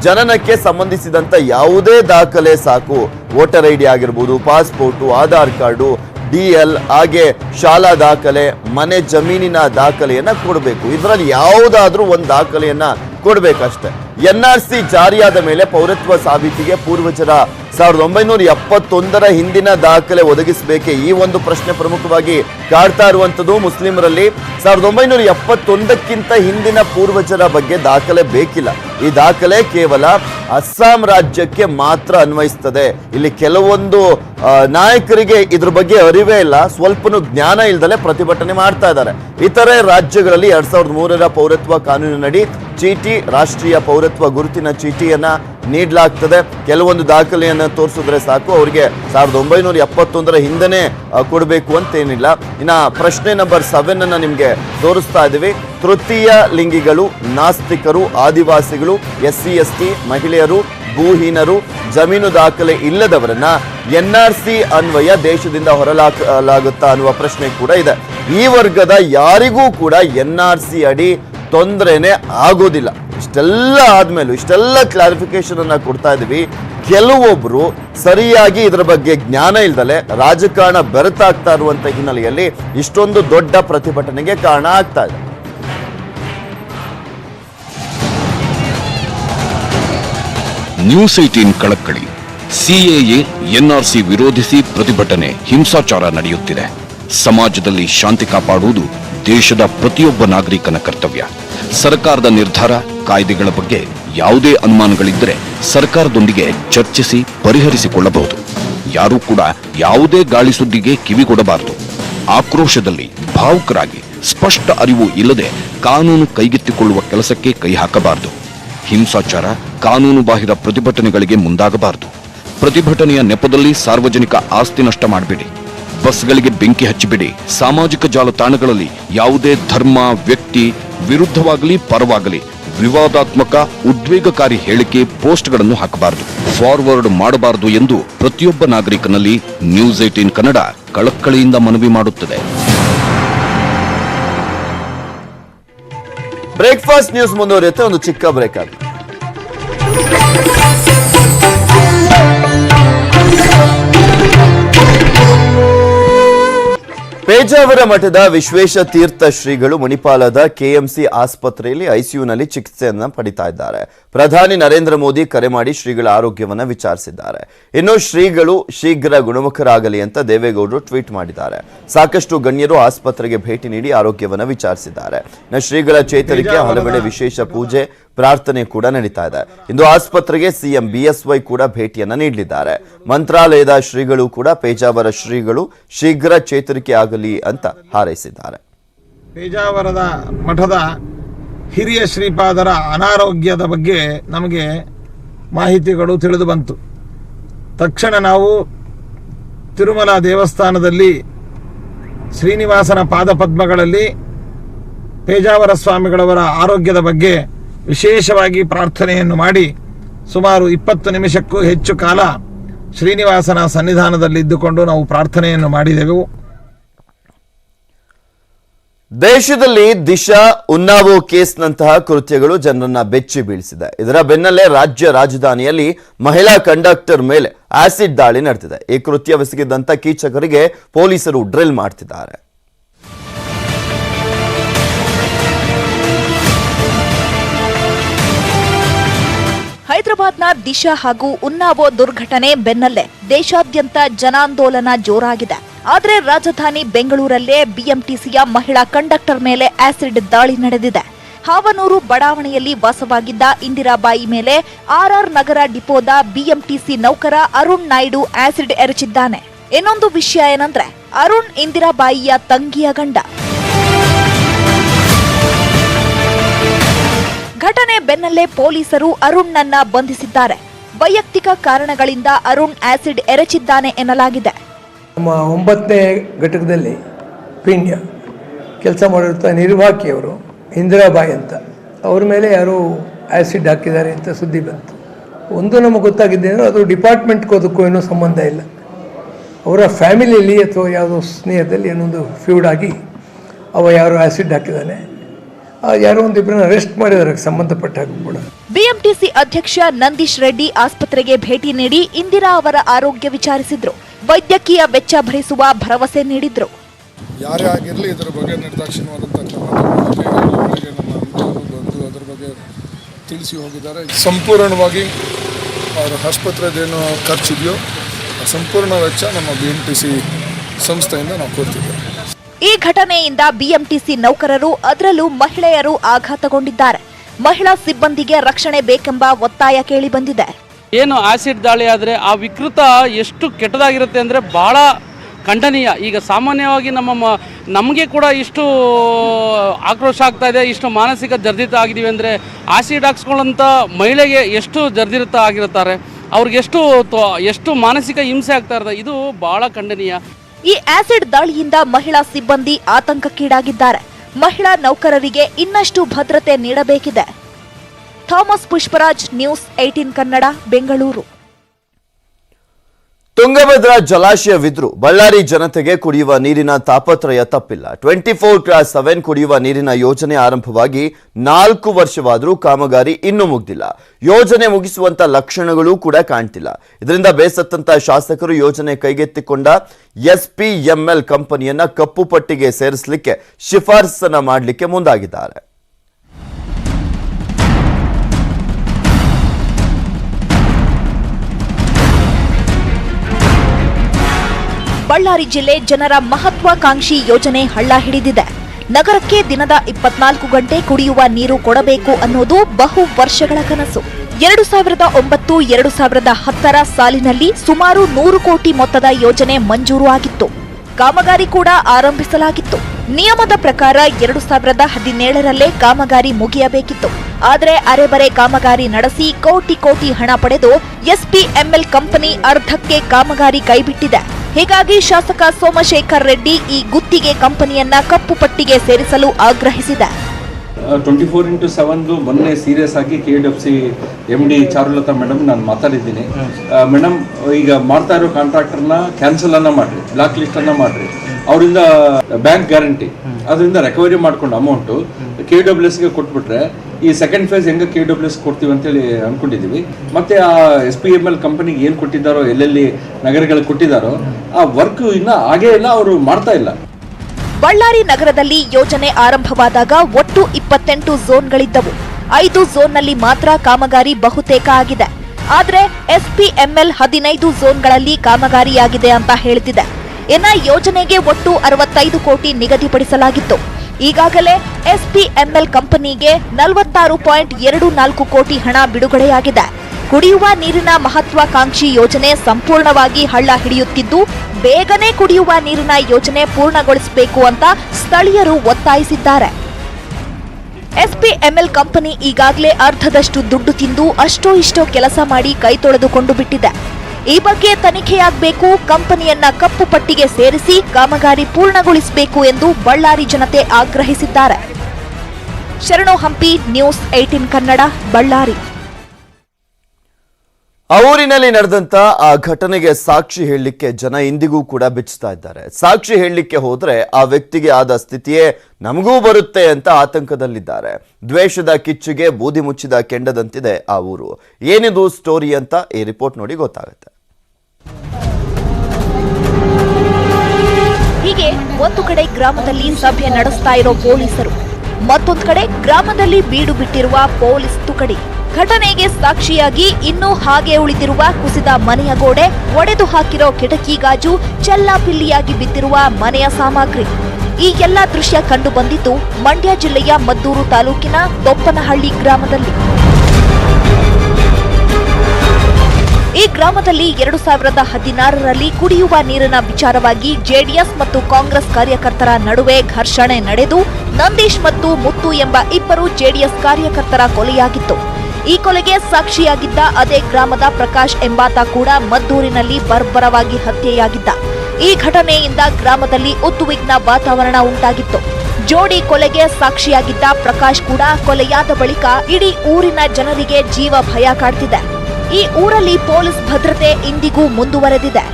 ಜನನಕ್ಕೆ ಸಂಬಂಧಿಸಿದಂತ ಯಾವುದೇ ದಾಖಲೆ ಸಾಕು. ವೋಟರ್ ಐ ಡಿ ಆಗಿರ್ಬೋದು, passport, Aadhaar card, D L, ಹಾಗೆ ಶಾಲಾ ದಾಖಲೆ, ಮನೆ ಜಮೀನಿನ ದಾಖಲೆಯನ್ನ ಕೊಡಬೇಕು. ಇದರಲ್ಲಿ ಯಾವುದಾದ್ರೂ ಒಂದು ದಾಖಲೆಯನ್ನ ಕೊಡಬೇಕಷ್ಟೆ. ಎನ್ ಆರ್ ಸಿ ಜಾರಿಯಾದ ಮೇಲೆ ಪೌರತ್ವ ಸಾಬೀತಿಗೆ ಪೂರ್ವಜರ ಸಾವಿರದ ಒಂಬೈನೂರ ಎಪ್ಪತ್ತೊಂದರ ಹಿಂದಿನ ದಾಖಲೆ ಒದಗಿಸಬೇಕೆ ಈ ಒಂದು ಪ್ರಶ್ನೆ ಪ್ರಮುಖವಾಗಿ ಕಾಡ್ತಾ ಇರುವಂಥದ್ದು ಮುಸ್ಲಿಮರಲ್ಲಿ. ಸಾವಿರದ ಒಂಬೈನೂರ ಎಪ್ಪತ್ತೊಂದಕ್ಕಿಂತ ಹಿಂದಿನ ಪೂರ್ವಜರ ಬಗ್ಗೆ ದಾಖಲೆ ಬೇಕಿಲ್ಲ. ಈ ದಾಖಲೆ ಕೇವಲ ಅಸ್ಸಾಂ ರಾಜ್ಯಕ್ಕೆ ಮಾತ್ರ ಅನ್ವಯಿಸ್ತದೆ. ಇಲ್ಲಿ ಕೆಲವೊಂದು ನಾಯಕರಿಗೆ ಇದ್ರ ಬಗ್ಗೆ ಅರಿವೇ ಇಲ್ಲ. ಸ್ವಲ್ಪನೂ ಜ್ಞಾನ ಇಲ್ಲದಲೇ ಪ್ರತಿಭಟನೆ ಮಾಡ್ತಾ ಇದ್ದಾರೆ. ಇತರೆ ರಾಜ್ಯಗಳಲ್ಲಿ ಎರಡ್ ಸಾವಿರದ ಮೂರರ ಪೌರತ್ವ ಕಾನೂನಿನಡಿ ಚೀಟಿ, ರಾಷ್ಟ್ರೀಯ ಪೌರತ್ವ ಗುರುತಿನ ಚೀಟಿಯನ್ನ ನೀಡಲಾಗ್ತದೆ. ಕೆಲವೊಂದು ದಾಖಲೆಯನ್ನು ತೋರಿಸಿದ್ರೆ ಸಾಕು. ಅವರಿಗೆ ಸಾವಿರದ ಒಂಬೈನೂರ ಎಪ್ಪತ್ತೊಂದರ ಹಿಂದೆ ಆ, ಕೊಡಬೇಕು ಅಂತೇನಿಲ್ಲ. ಇನ್ನು ಪ್ರಶ್ನೆ ನಂಬರ್ ಸೆವೆನ್ ಅನ್ನು ನಿಮಗೆ ತೋರಿಸ್ತಾ ಇದ್ದೀವಿ. ತೃತೀಯ ಲಿಂಗಿಗಳು ನಾಸ್ತಿಕರು ಆದಿವಾಸಿಗಳು ಎಸ್ ಸಿ ಎಸ್ ಟಿ ಮಹಿಳೆಯರು ಭೂಹೀನರು ಜಮೀನು ದಾಖಲೆ ಇಲ್ಲದವರನ್ನ ಎನ್ ಆರ್ ಸಿ ಅನ್ವಯ ದೇಶದಿಂದ ಹೊರಲಾಗಲಾಗುತ್ತಾ ಅನ್ನುವ ಪ್ರಶ್ನೆ ಕೂಡ ಇದೆ. ಈ ವರ್ಗದ ಯಾರಿಗೂ ಕೂಡ ಎನ್ ಆರ್ ಸಿ ಅಡಿ ತೊಂದರೆನೆ ಆಗೋದಿಲ್ಲ. ಇಷ್ಟೆಲ್ಲ ಆದ್ಮೇಲೆ, ಇಷ್ಟೆಲ್ಲ ಕ್ಲಾರಿಫಿಕೇಶನ್ ಅನ್ನ ಕೊಡ್ತಾ ಇದ್ದೀವಿ. ಕೆಲವೊಬ್ರು ಸರಿಯಾಗಿ ಇದರ ಬಗ್ಗೆ ಜ್ಞಾನ ಇಲ್ದಲೆ ರಾಜಕಾರಣ ಬೆರೆತಾಗ್ತಾ ಇರುವಂತ ಹಿನ್ನೆಲೆಯಲ್ಲಿ ಇಷ್ಟೊಂದು ದೊಡ್ಡ ಪ್ರತಿಭಟನೆಗೆ ಕಾರಣ ಆಗ್ತಾ ಇದೆ. ನ್ಯೂಸ್ ಏಟೀನ್ ಕಳಕಳಿ ಸಿಎಎ ಎನ್ಆರ್ಸಿ ವಿರೋಧಿಸಿ ಪ್ರತಿಭಟನೆ, ಹಿಂಸಾಚಾರ ನಡೆಯುತ್ತಿದೆ. ಸಮಾಜದಲ್ಲಿ ಶಾಂತಿ ಕಾಪಾಡುವುದು ದೇಶದ ಪ್ರತಿಯೊಬ್ಬ ನಾಗರಿಕನ ಕರ್ತವ್ಯ. ಸರ್ಕಾರದ ನಿರ್ಧಾರ, ಕಾಯ್ದೆಗಳ ಬಗ್ಗೆ ಯಾವುದೇ ಅನುಮಾನಗಳಿದ್ದರೆ ಸರ್ಕಾರದೊಂದಿಗೆ ಚರ್ಚಿಸಿ ಪರಿಹರಿಸಿಕೊಳ್ಳಬಹುದು. ಯಾರೂ ಕೂಡ ಯಾವುದೇ ಗಾಳಿ ಸುದ್ದಿಗೆ ಕಿವಿಗೊಡಬಾರದು ಆಕ್ರೋಶದಲ್ಲಿ ಭಾವುಕರಾಗಿ ಸ್ಪಷ್ಟ ಅರಿವು ಇಲ್ಲದೆ ಕಾನೂನು ಕೈಗೆತ್ತಿಕೊಳ್ಳುವ ಕೆಲಸಕ್ಕೆ ಕೈ ಹಾಕಬಾರದು. ಹಿಂಸಾಚಾರ ಕಾನೂನು ಬಾಹಿರ ಪ್ರತಿಭಟನೆಗಳಿಗೆ ಮುಂದಾಗಬಾರದು. ಪ್ರತಿಭಟನೆಯ ನೆಪದಲ್ಲಿ ಸಾರ್ವಜನಿಕ ಆಸ್ತಿ ನಷ್ಟ ಮಾಡಬೇಡಿ. ಬಸ್ಗಳಿಗೆ ಬೆಂಕಿ ಹಚ್ಚಿಬಿಡಿ. ಸಾಮಾಜಿಕ ಜಾಲತಾಣಗಳಲ್ಲಿ ಯಾವುದೇ ಧರ್ಮ, ವ್ಯಕ್ತಿ ವಿರುದ್ಧವಾಗಲಿ, ಪರವಾಗಲಿ ವಿವಾದಾತ್ಮಕ, ಉದ್ವೇಗಕಾರಿ ಹೇಳಿಕೆ ಪೋಸ್ಟ್ಗಳನ್ನು ಹಾಕಬಾರದು. ಫಾರ್ವರ್ಡ್ ಮಾಡಬಾರದು ಎಂದು ಪ್ರತಿಯೊಬ್ಬ ನಾಗರಿಕನಲ್ಲಿ ನ್ಯೂಸ್ ಏಟೀನ್ ಕನ್ನಡ ಕಳಕಳಿಯಿಂದ ಮನವಿ ಮಾಡುತ್ತದೆ. ಬ್ರೇಕ್ಫಾಸ್ಟ್ ನ್ಯೂಸ್ ಮುಂದುವರಿಯುತ್ತೆ ಒಂದು ಚಿಕ್ಕ ಬ್ರೇಕ್ ಆಗಿ ಪೇಜಾವರ ಮಠದ ವಿಶ್ವೇಶ ತೀರ್ಥ ಶ್ರೀಗಳು ಮಣಿಪಾಲದ ಕೆಎಂಸಿ ಆಸ್ಪತ್ರೆಯಲ್ಲಿ ಐಸಿಯುನಲ್ಲಿ ಚಿಕಿತ್ಸೆಯನ್ನು ಪಡಿತಾ ಇದ್ದಾರೆ. ಪ್ರಧಾನಿ ನರೇಂದ್ರ ಮೋದಿ ಕರೆ ಮಾಡಿ ಶ್ರೀಗಳ ಆರೋಗ್ಯವನ್ನ ವಿಚಾರಿಸಿದ್ದಾರೆ. ಇನ್ನು ಶ್ರೀಗಳು ಶೀಘ್ರ ಗುಣಮುಖರಾಗಲಿ ಅಂತ ದೇವೇಗೌಡರು ಟ್ವೀಟ್ ಮಾಡಿದ್ದಾರೆ. ಸಾಕಷ್ಟು ಗಣ್ಯರು ಆಸ್ಪತ್ರೆಗೆ ಭೇಟಿ ನೀಡಿ ಆರೋಗ್ಯವನ್ನು ವಿಚಾರಿಸಿದ್ದಾರೆ. ಶ್ರೀಗಳ ಚೇತರಿಕೆ ಹಲವೆಡೆ ವಿಶೇಷ ಪೂಜೆ, ಪ್ರಾರ್ಥನೆ ಕೂಡ ನಡೀತಾ ಇದೆ. ಇಂದು ಆಸ್ಪತ್ರೆಗೆ ಸಿಎಂ ಬಿಎಸ್ವೈ ಕೂಡ ಭೇಟಿಯನ್ನ ನೀಡಲಿದ್ದಾರೆ. ಮಂತ್ರಾಲಯದ ಶ್ರೀಗಳು ಕೂಡ ಪೇಜಾವರ ಶ್ರೀಗಳು ಶೀಘ್ರ ಚೇತರಿಕೆ ಆಗಲಿ ಅಂತ ಹಾರೈಸಿದ್ದಾರೆ. ಪೇಜಾವರದ ಮಠದ ಹಿರಿಯ ಶ್ರೀಪಾದರ ಅನಾರೋಗ್ಯದ ಬಗ್ಗೆ ನಮಗೆ ಮಾಹಿತಿಗಳು ತಿಳಿದು ಬಂತು. ತಕ್ಷಣ ನಾವು ತಿರುಮಲ ದೇವಸ್ಥಾನದಲ್ಲಿ ಶ್ರೀನಿವಾಸನ ಪಾದಪದ್ಮಗಳಲ್ಲಿ ಪೇಜಾವರ ಸ್ವಾಮಿಗಳವರ ಆರೋಗ್ಯದ ಬಗ್ಗೆ ವಿಶೇಷವಾಗಿ ಪ್ರಾರ್ಥನೆಯನ್ನು ಮಾಡಿ ಸುಮಾರು ಇಪ್ಪತ್ತು ನಿಮಿಷಕ್ಕೂ ಹೆಚ್ಚು ಕಾಲ ಶ್ರೀನಿವಾಸನ ಸನ್ನಿಧಾನದಲ್ಲಿ ಇದ್ದುಕೊಂಡು ನಾವು ಪ್ರಾರ್ಥನೆಯನ್ನು ಮಾಡಿದೆವು. ದೇಶದಲ್ಲಿ ದಿಶಾ ಉನ್ನಾವೋ ಕೇಸ್ನಂತಹ ಕೃತ್ಯಗಳು ಜನರನ್ನ ಬೆಚ್ಚಿ ಬೀಳಿಸಿದೆ. ಇದರ ಬೆನ್ನಲ್ಲೇ ರಾಜ್ಯ ರಾಜಧಾನಿಯಲ್ಲಿ ಮಹಿಳಾ ಕಂಡಕ್ಟರ್ ಮೇಲೆ ಆಸಿಡ್ ದಾಳಿ ನಡೆದಿದೆ. ಈ ಕೃತ್ಯವೆಸಗಿದ್ದಂಥ ಕೀಚಕರಿಗೆ ಪೊಲೀಸರು ಡ್ರಿಲ್ ಮಾಡ್ತಿದ್ದಾರೆ. ಹೈದರಾಬಾದ್ನ ದಿಶಾ ಹಾಗೂ ಉನ್ನಾವೋ ದುರ್ಘಟನೆ ಬೆನ್ನಲ್ಲೇ ದೇಶಾದ್ಯಂತ ಜನಾಂದೋಲನ ಜೋರಾಗಿದೆ. ಆದರೆ ರಾಜಧಾನಿ ಬೆಂಗಳೂರಲ್ಲೇ ಬಿಎಂಟಿಸಿಯ ಮಹಿಳಾ ಕಂಡಕ್ಟರ್ ಮೇಲೆ ಆಸಿಡ್ ದಾಳಿ ನಡೆದಿದೆ. ಹಾವನೂರು ಬಡಾವಣೆಯಲ್ಲಿ ವಾಸವಾಗಿದ್ದ ಇಂದಿರಾಬಾಯಿ ಮೇಲೆ ಆರ್ಆರ್ ನಗರ ಡಿಪೋದ ಬಿಎಂಟಿಸಿ ನೌಕರ ಅರುಣ್ ನಾಯ್ಡು ಆಸಿಡ್ ಎರಚಿದ್ದಾನೆ. ಇನ್ನೊಂದು ವಿಷಯ ಏನಂದ್ರೆ, ಅರುಣ್ ಇಂದಿರಾಬಾಯಿಯ ತಂಗಿಯ ಗಂಡ. ಘಟನೆ ಬೆನ್ನಲ್ಲೇ ಪೊಲೀಸರು ಅರುಣ್ನನ್ನ ಬಂಧಿಸಿದ್ದಾರೆ. ವೈಯಕ್ತಿಕ ಕಾರಣಗಳಿಂದ ಅರುಣ್ ಆಸಿಡ್ ಎರಚಿದ್ದಾನೆ ಎನ್ನಲಾಗಿದೆ. ನಮ್ಮ ಒಂಬತ್ತನೇ ಘಟಕದಲ್ಲಿ ಪೀಣ್ಯ ಕೆಲಸ ಮಾಡಿರುತ್ತ ನಿರ್ವಾಕಿಯವರು ಇಂದಿರಾಬಾಯಿ ಅಂತ, ಅವ್ರ ಮೇಲೆ ಯಾರೋ ಆ್ಯಸಿಡ್ ಹಾಕಿದ್ದಾರೆ ಅಂತ ಸುದ್ದಿ ಬಂತು. ಒಂದು ನಮಗೆ ಗೊತ್ತಾಗಿದ್ದೇನೆ ಅದು ಡಿಪಾರ್ಟ್ಮೆಂಟ್ಗೂ ಅದಕ್ಕೂ ಏನೂ ಸಂಬಂಧ ಇಲ್ಲ. ಅವರ ಫ್ಯಾಮಿಲಿಯಲ್ಲಿ ಅಥವಾ ಯಾವುದೋ ಸ್ನೇಹದಲ್ಲಿ ಏನೊಂದು ಫ್ಯೂಡ್ ಆಗಿ ಅವ ಯಾರು ಆ್ಯಸಿಡ್ ಹಾಕಿದ್ದಾನೆ. ಯಾರೋ ಒಂದಿಬ್ಬರನ್ನ ಅರೆಸ್ಟ್ ಮಾಡಿದ್ದಾರೆ ಸಂಬಂಧಪಟ್ಟ ಹಾಗೆ ಕೂಡ. ಬಿಎಂಟಿಸಿ ಅಧ್ಯಕ್ಷ ನಂದೀಶ್ ರೆಡ್ಡಿ ಆಸ್ಪತ್ರೆಗೆ ಭೇಟಿ ನೀಡಿ ಇಂದಿರಾ ಅವರ ಆರೋಗ್ಯ ವಿಚಾರಿಸಿದ್ರು. ವೈದ್ಯಕೀಯ ವೆಚ್ಚ ಭರಿಸುವ ಭರವಸೆ ನೀಡಿದ್ರು. ಯಾರೇ ಆಗಿರಲಿ ಇದರ ಬಗ್ಗೆ ನಿರ್ದಾಕ್ಷಿಣ್ಯವಾದಂಥ ಕ್ರಮ ತಗೊಳ್ಳೋಕ್ಕೆ ನಮ್ಮ ಅಧಿಕಾರಿಗಳು ಬಂದು ಅದರ ಬಗ್ಗೆ ತಿಳಿಸಿ ಹೋಗಿದ್ದಾರೆ. ಸಂಪೂರ್ಣವಾಗಿ ಅವರ ಆಸ್ಪತ್ರೆದೇನು ಖರ್ಚಿದೆಯೋ ಆ ಸಂಪೂರ್ಣ ವೆಚ್ಚ ನಮ್ಮ ಬಿ ಎಂ ಟಿ ಸಿ ಸಂಸ್ಥೆಯಿಂದ ನಾವು ಕೊಡ್ತಿದ್ದೇವೆ. ಈ ಘಟನೆಯಿಂದ ಬಿಎಂಟಿಸಿ ನೌಕರರು, ಅದರಲ್ಲೂ ಮಹಿಳೆಯರು ಆಘಾತಗೊಂಡಿದ್ದಾರೆ. ಮಹಿಳಾ ಸಿಬ್ಬಂದಿಗೆ ರಕ್ಷಣೆ ಬೇಕೆಂಬ ಒತ್ತಾಯ ಕೇಳಿಬಂದಿದೆ ಏನು ಆಸಿಡ್ ದಾಳಿ ಆದರೆ ಆ ವಿಕೃತ ಎಷ್ಟು ಕೆಟ್ಟದಾಗಿರುತ್ತೆ ಅಂದರೆ ಭಾಳ ಖಂಡನೀಯ. ಈಗ ಸಾಮಾನ್ಯವಾಗಿ ನಮ್ಮ ನಮಗೆ ಕೂಡ ಇಷ್ಟು ಆಕ್ರೋಶ ಆಗ್ತಾ ಇದೆ, ಇಷ್ಟು ಮಾನಸಿಕ ಜರ್ದಿತ ಆಗಿದ್ದೀವಿ ಅಂದರೆ ಆಸಿಡ್ ಹಾಕ್ಸ್ಕೊಳ್ಳೋಂಥ ಮಹಿಳೆಗೆ ಎಷ್ಟು ಜರ್ದಿತ ಆಗಿರುತ್ತಾರೆ ಅವ್ರಿಗೆ ಎಷ್ಟು ಎಷ್ಟು ಮಾನಸಿಕ ಹಿಂಸೆ ಆಗ್ತಾ ಇರ್ತದೆ, ಇದು ಭಾಳ ಖಂಡನೀಯ. ಈ ಆಸಿಡ್ ದಾಳಿಯಿಂದ ಮಹಿಳಾ ಸಿಬ್ಬಂದಿ ಆತಂಕಕ್ಕೀಡಾಗಿದ್ದಾರೆ. ಮಹಿಳಾ ನೌಕರರಿಗೆ ಇನ್ನಷ್ಟು ಭದ್ರತೆ ನೀಡಬೇಕಿದೆ. Thomas Pushparaj, news eighteen Kannada, Bengaluru. Tungabhadra ಜಲಾಶಯವಿದ್ರೂ Ballari ಜನತೆಗೆ ಕುಡಿಯುವ ನೀರಿನ ತಾಪತ್ರಯ ತಪ್ಪಿಲ್ಲ. ಟ್ವೆಂಟಿ ಫೋರ್ ಕ್ಲಾಸ್ ಸೆವೆನ್ ಕುಡಿಯುವ ನೀರಿನ ಯೋಜನೆ ಆರಂಭವಾಗಿ ನಾಲ್ಕು ವರ್ಷವಾದರೂ ಕಾಮಗಾರಿ ಇನ್ನೂ ಮುಗ್ದಿಲ್ಲ. ಯೋಜನೆ ಮುಗಿಸುವಂತ ಲಕ್ಷಣಗಳು ಕೂಡ ಕಾಣ್ತಿಲ್ಲ. ಇದರಿಂದ ಬೇಸತ್ತಂತ ಶಾಸಕರು ಯೋಜನೆ ಕೈಗೆತ್ತಿಕೊಂಡ ಎಸ್ಪಿಎಂಎಲ್ ಕಂಪನಿಯನ್ನ ಕಪ್ಪು ಪಟ್ಟಿಗೆ ಸೇರಿಸಲಿಕ್ಕೆ ಶಿಫಾರಸನ್ನ ಮಾಡಲಿಕ್ಕೆ ಮುಂದಾಗಿದ್ದಾರೆ. ಬಳ್ಳಾರಿ ಜಿಲ್ಲೆ ಜನರ ಮಹತ್ವಾಕಾಂಕ್ಷಿ ಯೋಜನೆ ಹಳ್ಳ ಹಿಡಿದಿದೆ. ನಗರಕ್ಕೆ ದಿನದ ಇಪ್ಪತ್ನಾಲ್ಕು ಗಂಟೆ ಕುಡಿಯುವ ನೀರು ಕೊಡಬೇಕು ಅನ್ನೋದು ಬಹು ವರ್ಷಗಳ ಕನಸು. ಎರಡು ಸಾವಿರದ ಒಂಬತ್ತು, ಎರಡು ಸಾವಿರದ ಹತ್ತರ ಸಾಲಿನಲ್ಲಿ ಸುಮಾರು ನೂರು ಕೋಟಿ ಮೊತ್ತದ ಯೋಜನೆ ಮಂಜೂರು ಆಗಿತ್ತು. ಕಾಮಗಾರಿ ಕೂಡ ಆರಂಭಿಸಲಾಗಿತ್ತು. ನಿಯಮದ ಪ್ರಕಾರ ಎರಡು ಸಾವಿರದ ಹದಿನೇಳರಲ್ಲೇ ಕಾಮಗಾರಿ ಮುಗಿಯಬೇಕಿತ್ತು. ಆದರೆ ಅರೆಬರೆ ಕಾಮಗಾರಿ ನಡೆಸಿ ಕೋಟಿ ಕೋಟಿ ಹಣ ಪಡೆದು ಎಸ್ಪಿಎಂಎಲ್ ಕಂಪನಿ ಅರ್ಧಕ್ಕೆ ಕಾಮಗಾರಿ ಕೈಬಿಟ್ಟಿದೆ. ಹೀಗಾಗಿ ಶಾಸಕ ಸೋಮಶೇಖರ್ ರೆಡ್ಡಿ ಈ ಗುತ್ತಿಗೆ ಕಂಪನಿಯನ್ನ ಕಪ್ಪು ಪಟ್ಟಿಗೆ ಸೇರಿಸಲು ಆಗ್ರಹಿಸಿದೆ ಟ್ವೆಂಟಿ ಫೋರ್ ಇಂಟು ಸೆವೆನ್ದು ಮೊನ್ನೆ ಸೀರಿಯಸ್ ಆಗಿ K F C M D Charulata madam ನಾನು ಮಾತಾಡಿದ್ದೀನಿ. ಮೇಡಮ್ ಈಗ ಮಾಡ್ತಾ ಇರೋ ಕಾಂಟ್ರಾಕ್ಟರ್ನ ಕ್ಯಾನ್ಸಲ್ ಅನ್ನ ಮಾಡ್ರಿ ಬ್ಲಾಕ್ ಲಿಸ್ಟ್ ಅನ್ನ ಮಾಡ್ರಿ. ಅವರಿಂದ ಬ್ಯಾಂಕ್ ಗ್ಯಾರಂಟಿ ಅದರಿಂದ ರಿಕವರಿ ಮಾಡ್ಕೊಂಡು ಅಮೌಂಟು ಕೆ ಡಬ್ಲ್ಯೂ ಎಸ್ಗೆ ಕೊಟ್ಬಿಟ್ರೆ ಈ ಸೆಕೆಂಡ್ ಫೇಸ್ ಹೆಂಗೆ ಕೆ ಡಬ್ಲ್ಯೂ ಎಸ್ ಕೊಡ್ತೀವಿ ಅಂತೇಳಿ ಅನ್ಕೊಂಡಿದ್ದೀವಿ ಮತ್ತೆ ಆ ಎಸ್ ಪಿ ಎಂ ಎಲ್ ಕಂಪನಿಗೆ ಏನು ಕೊಟ್ಟಿದ್ದಾರೋ ಎಲ್ಲೆಲ್ಲಿ ನಗರಗಳಿಗೆ ಕೊಟ್ಟಿದ್ದಾರೋ ಆ ವರ್ಕ್ ಇನ್ನ ಹಾಗೇ ಇಲ್ಲ ಅವರು ಮಾಡ್ತಾ ಇಲ್ಲ. ಬಳ್ಳಾರಿ ನಗರದಲ್ಲಿ ಯೋಜನೆ ಆರಂಭವಾದಾಗ ಒಟ್ಟು ಇಪ್ಪತ್ತೆಂಟು ಝೋನ್ಗಳಿದ್ದವು. ಐದು ಝೋನ್ನಲ್ಲಿ ಮಾತ್ರ ಕಾಮಗಾರಿ ಬಹುತೇಕ ಆಗಿದೆ. ಆದರೆ ಎಸ್ಪಿಎಂಎಲ್ ಹದಿನೈದು ಝೋನ್ಗಳಲ್ಲಿ ಕಾಮಗಾರಿಯಾಗಿದೆ ಅಂತ ಹೇಳ್ತಿದೆ ಇನ್ನ ಯೋಜನೆಗೆ ಒಟ್ಟು ಅರವತ್ತೈದು ಕೋಟಿ ನಿಗದಿಪಡಿಸಲಾಗಿತ್ತು. ಈಗಾಗಲೇ ಎಸ್ಪಿಎಂಎಲ್ ಕಂಪನಿಗೆ ನಲವತ್ತಾರು ಪಾಯಿಂಟ್ ಎರಡು ನಾಲ್ಕು ಕೋಟಿ ಹಣ ಬಿಡುಗಡೆಯಾಗಿದೆ. ಕುಡಿಯುವ ನೀರಿನ ಮಹತ್ವಾಕಾಂಕ್ಷಿ ಯೋಜನೆ ಸಂಪೂರ್ಣವಾಗಿ ಹಳ್ಳ ಹಿಡಿಯುತ್ತಿದ್ದು, ಬೇಗನೆ ಕುಡಿಯುವ ನೀರಿನ ಯೋಜನೆ ಪೂರ್ಣಗೊಳಿಸಬೇಕು ಅಂತ ಸ್ಥಳೀಯರು ಒತ್ತಾಯಿಸಿದ್ದಾರೆ. ಎಸ್ಪಿಎಂಎಲ್ ಕಂಪನಿ ಈಗಾಗಲೇ ಅರ್ಧದಷ್ಟು ದುಡ್ಡು ತಿಂದು ಅಷ್ಟೋ ಇಷ್ಟೋ ಕೆಲಸ ಮಾಡಿ ಕೈ ತೊಳೆದುಕೊಂಡು ಬಿಟ್ಟಿದೆ ಈ ಬಗ್ಗೆ ತನಿಖೆಯಾಗಬೇಕು, ಕಂಪನಿಯನ್ನ ಕಪ್ಪು ಪಟ್ಟಿಗೆ ಸೇರಿಸಿ ಕಾಮಗಾರಿ ಪೂರ್ಣಗೊಳಿಸಬೇಕು ಎಂದು ಬಳ್ಳಾರಿ ಜನತೆ ಆಗ್ರಹಿಸಿದ್ದಾರೆ. Sharanu Hampi news eighteen Kannada, Ballari. ಆ ಊರಿನಲ್ಲಿ ನಡೆದಂತ ಆ ಘಟನೆಗೆ ಸಾಕ್ಷಿ ಹೇಳಲಿಕ್ಕೆ ಜನ ಇಂದಿಗೂ ಕೂಡ ಬಿಚ್ಚುತ್ತಾ ಇದ್ದಾರೆ. ಸಾಕ್ಷಿ ಹೇಳಲಿಕ್ಕೆ ಹೋದ್ರೆ ಆ ವ್ಯಕ್ತಿಗೆ ಆದ ಸ್ಥಿತಿಯೇ ನಮಗೂ ಬರುತ್ತೆ ಅಂತ ಆತಂಕದಲ್ಲಿದ್ದಾರೆ. ದ್ವೇಷದ ಕಿಚ್ಚಿಗೆ ಬೂದಿ ಮುಚ್ಚಿದ ಕೆಂಡದಂತಿದೆ ಆ ಊರು. ಏನಿದು ಸ್ಟೋರಿ ಅಂತ ಈ ರಿಪೋರ್ಟ್ ನೋಡಿ ಗೊತ್ತಾಗುತ್ತೆ. ಹೀಗೆ ಒಂದು ಕಡೆ ಗ್ರಾಮದಲ್ಲಿ ಸಭೆ ನಡೆಸ್ತಾ ಇರೋ ಪೊಲೀಸರು, ಮತ್ತೊಂದು ಕಡೆ ಗ್ರಾಮದಲ್ಲಿ ಬೀಡು ಬಿಟ್ಟಿರುವ ಪೊಲೀಸ್ ತುಕಡಿ. ಘಟನೆಗೆ ಸಾಕ್ಷಿಯಾಗಿ ಇನ್ನೂ ಹಾಗೆ ಉಳಿದಿರುವ ಕುಸಿದ ಮನೆಯ ಗೋಡೆ ಒಡೆದು ಹಾಕಿರೋ ಕಿಟಕಿ ಗಾಜು ಚೆಲ್ಲಾಪಿಲ್ಲಿಯಾಗಿ ಬಿದ್ದಿರುವ ಮನೆಯ ಸಾಮಗ್ರಿ. ಈ ಎಲ್ಲ ದೃಶ್ಯ ಕಂಡು ಬಂದಿದ್ದು ಮಂಡ್ಯ ಜಿಲ್ಲೆಯ ಮದ್ದೂರು ತಾಲೂಕಿನ ದೊಪ್ಪನಹಳ್ಳಿ ಗ್ರಾಮದಲ್ಲಿ. ಈ ಗ್ರಾಮದಲ್ಲಿ ಎರಡು ಸಾವಿರದ ಹದಿನಾರರಲ್ಲಿ ಕುಡಿಯುವ ನೀರಿನ ವಿಚಾರವಾಗಿ ಜೆಡಿಎಸ್ ಮತ್ತು ಕಾಂಗ್ರೆಸ್ ಕಾರ್ಯಕರ್ತರ ನಡುವೆ ಘರ್ಷಣೆ ನಡೆದು ನಂದೀಶ್ ಮತ್ತು ಮುತ್ತು ಎಂಬ ಇಬ್ಬರು ಜೆಡಿಎಸ್ ಕಾರ್ಯಕರ್ತರ ಕೊಲೆಯಾಗಿತ್ತು. ಈ ಕೊಲೆಗೆ ಸಾಕ್ಷಿಯಾಗಿದ್ದ ಅದೇ ಗ್ರಾಮದ ಪ್ರಕಾಶ್ ಎಂಬಾತ ಕೂಡ ಮದ್ದೂರಿನಲ್ಲಿ ಬರ್ಬರವಾಗಿ ಹತ್ಯೆಯಾಗಿದ್ದ. ಈ ಘಟನೆಯಿಂದ ಗ್ರಾಮದಲ್ಲಿ ಉದ್ವಿಗ್ನ ವಾತಾವರಣ ಉಂಟಾಗಿತ್ತು. ಜೋಡಿ ಕೊಲೆಗೆ ಸಾಕ್ಷಿಯಾಗಿದ್ದ ಪ್ರಕಾಶ್ ಕೂಡ ಕೊಲೆಯಾದ ಬಳಿಕ ಇಡೀ ಊರಿನ ಜನರಿಗೆ ಜೀವ ಭಯ ಕಾಡ್ತಿದೆ. ಈ ಊರಲ್ಲಿ ಪೊಲೀಸ್ ಭದ್ರತೆ ಇಂದಿಗೂ ಮುಂದುವರೆದಿದೆ.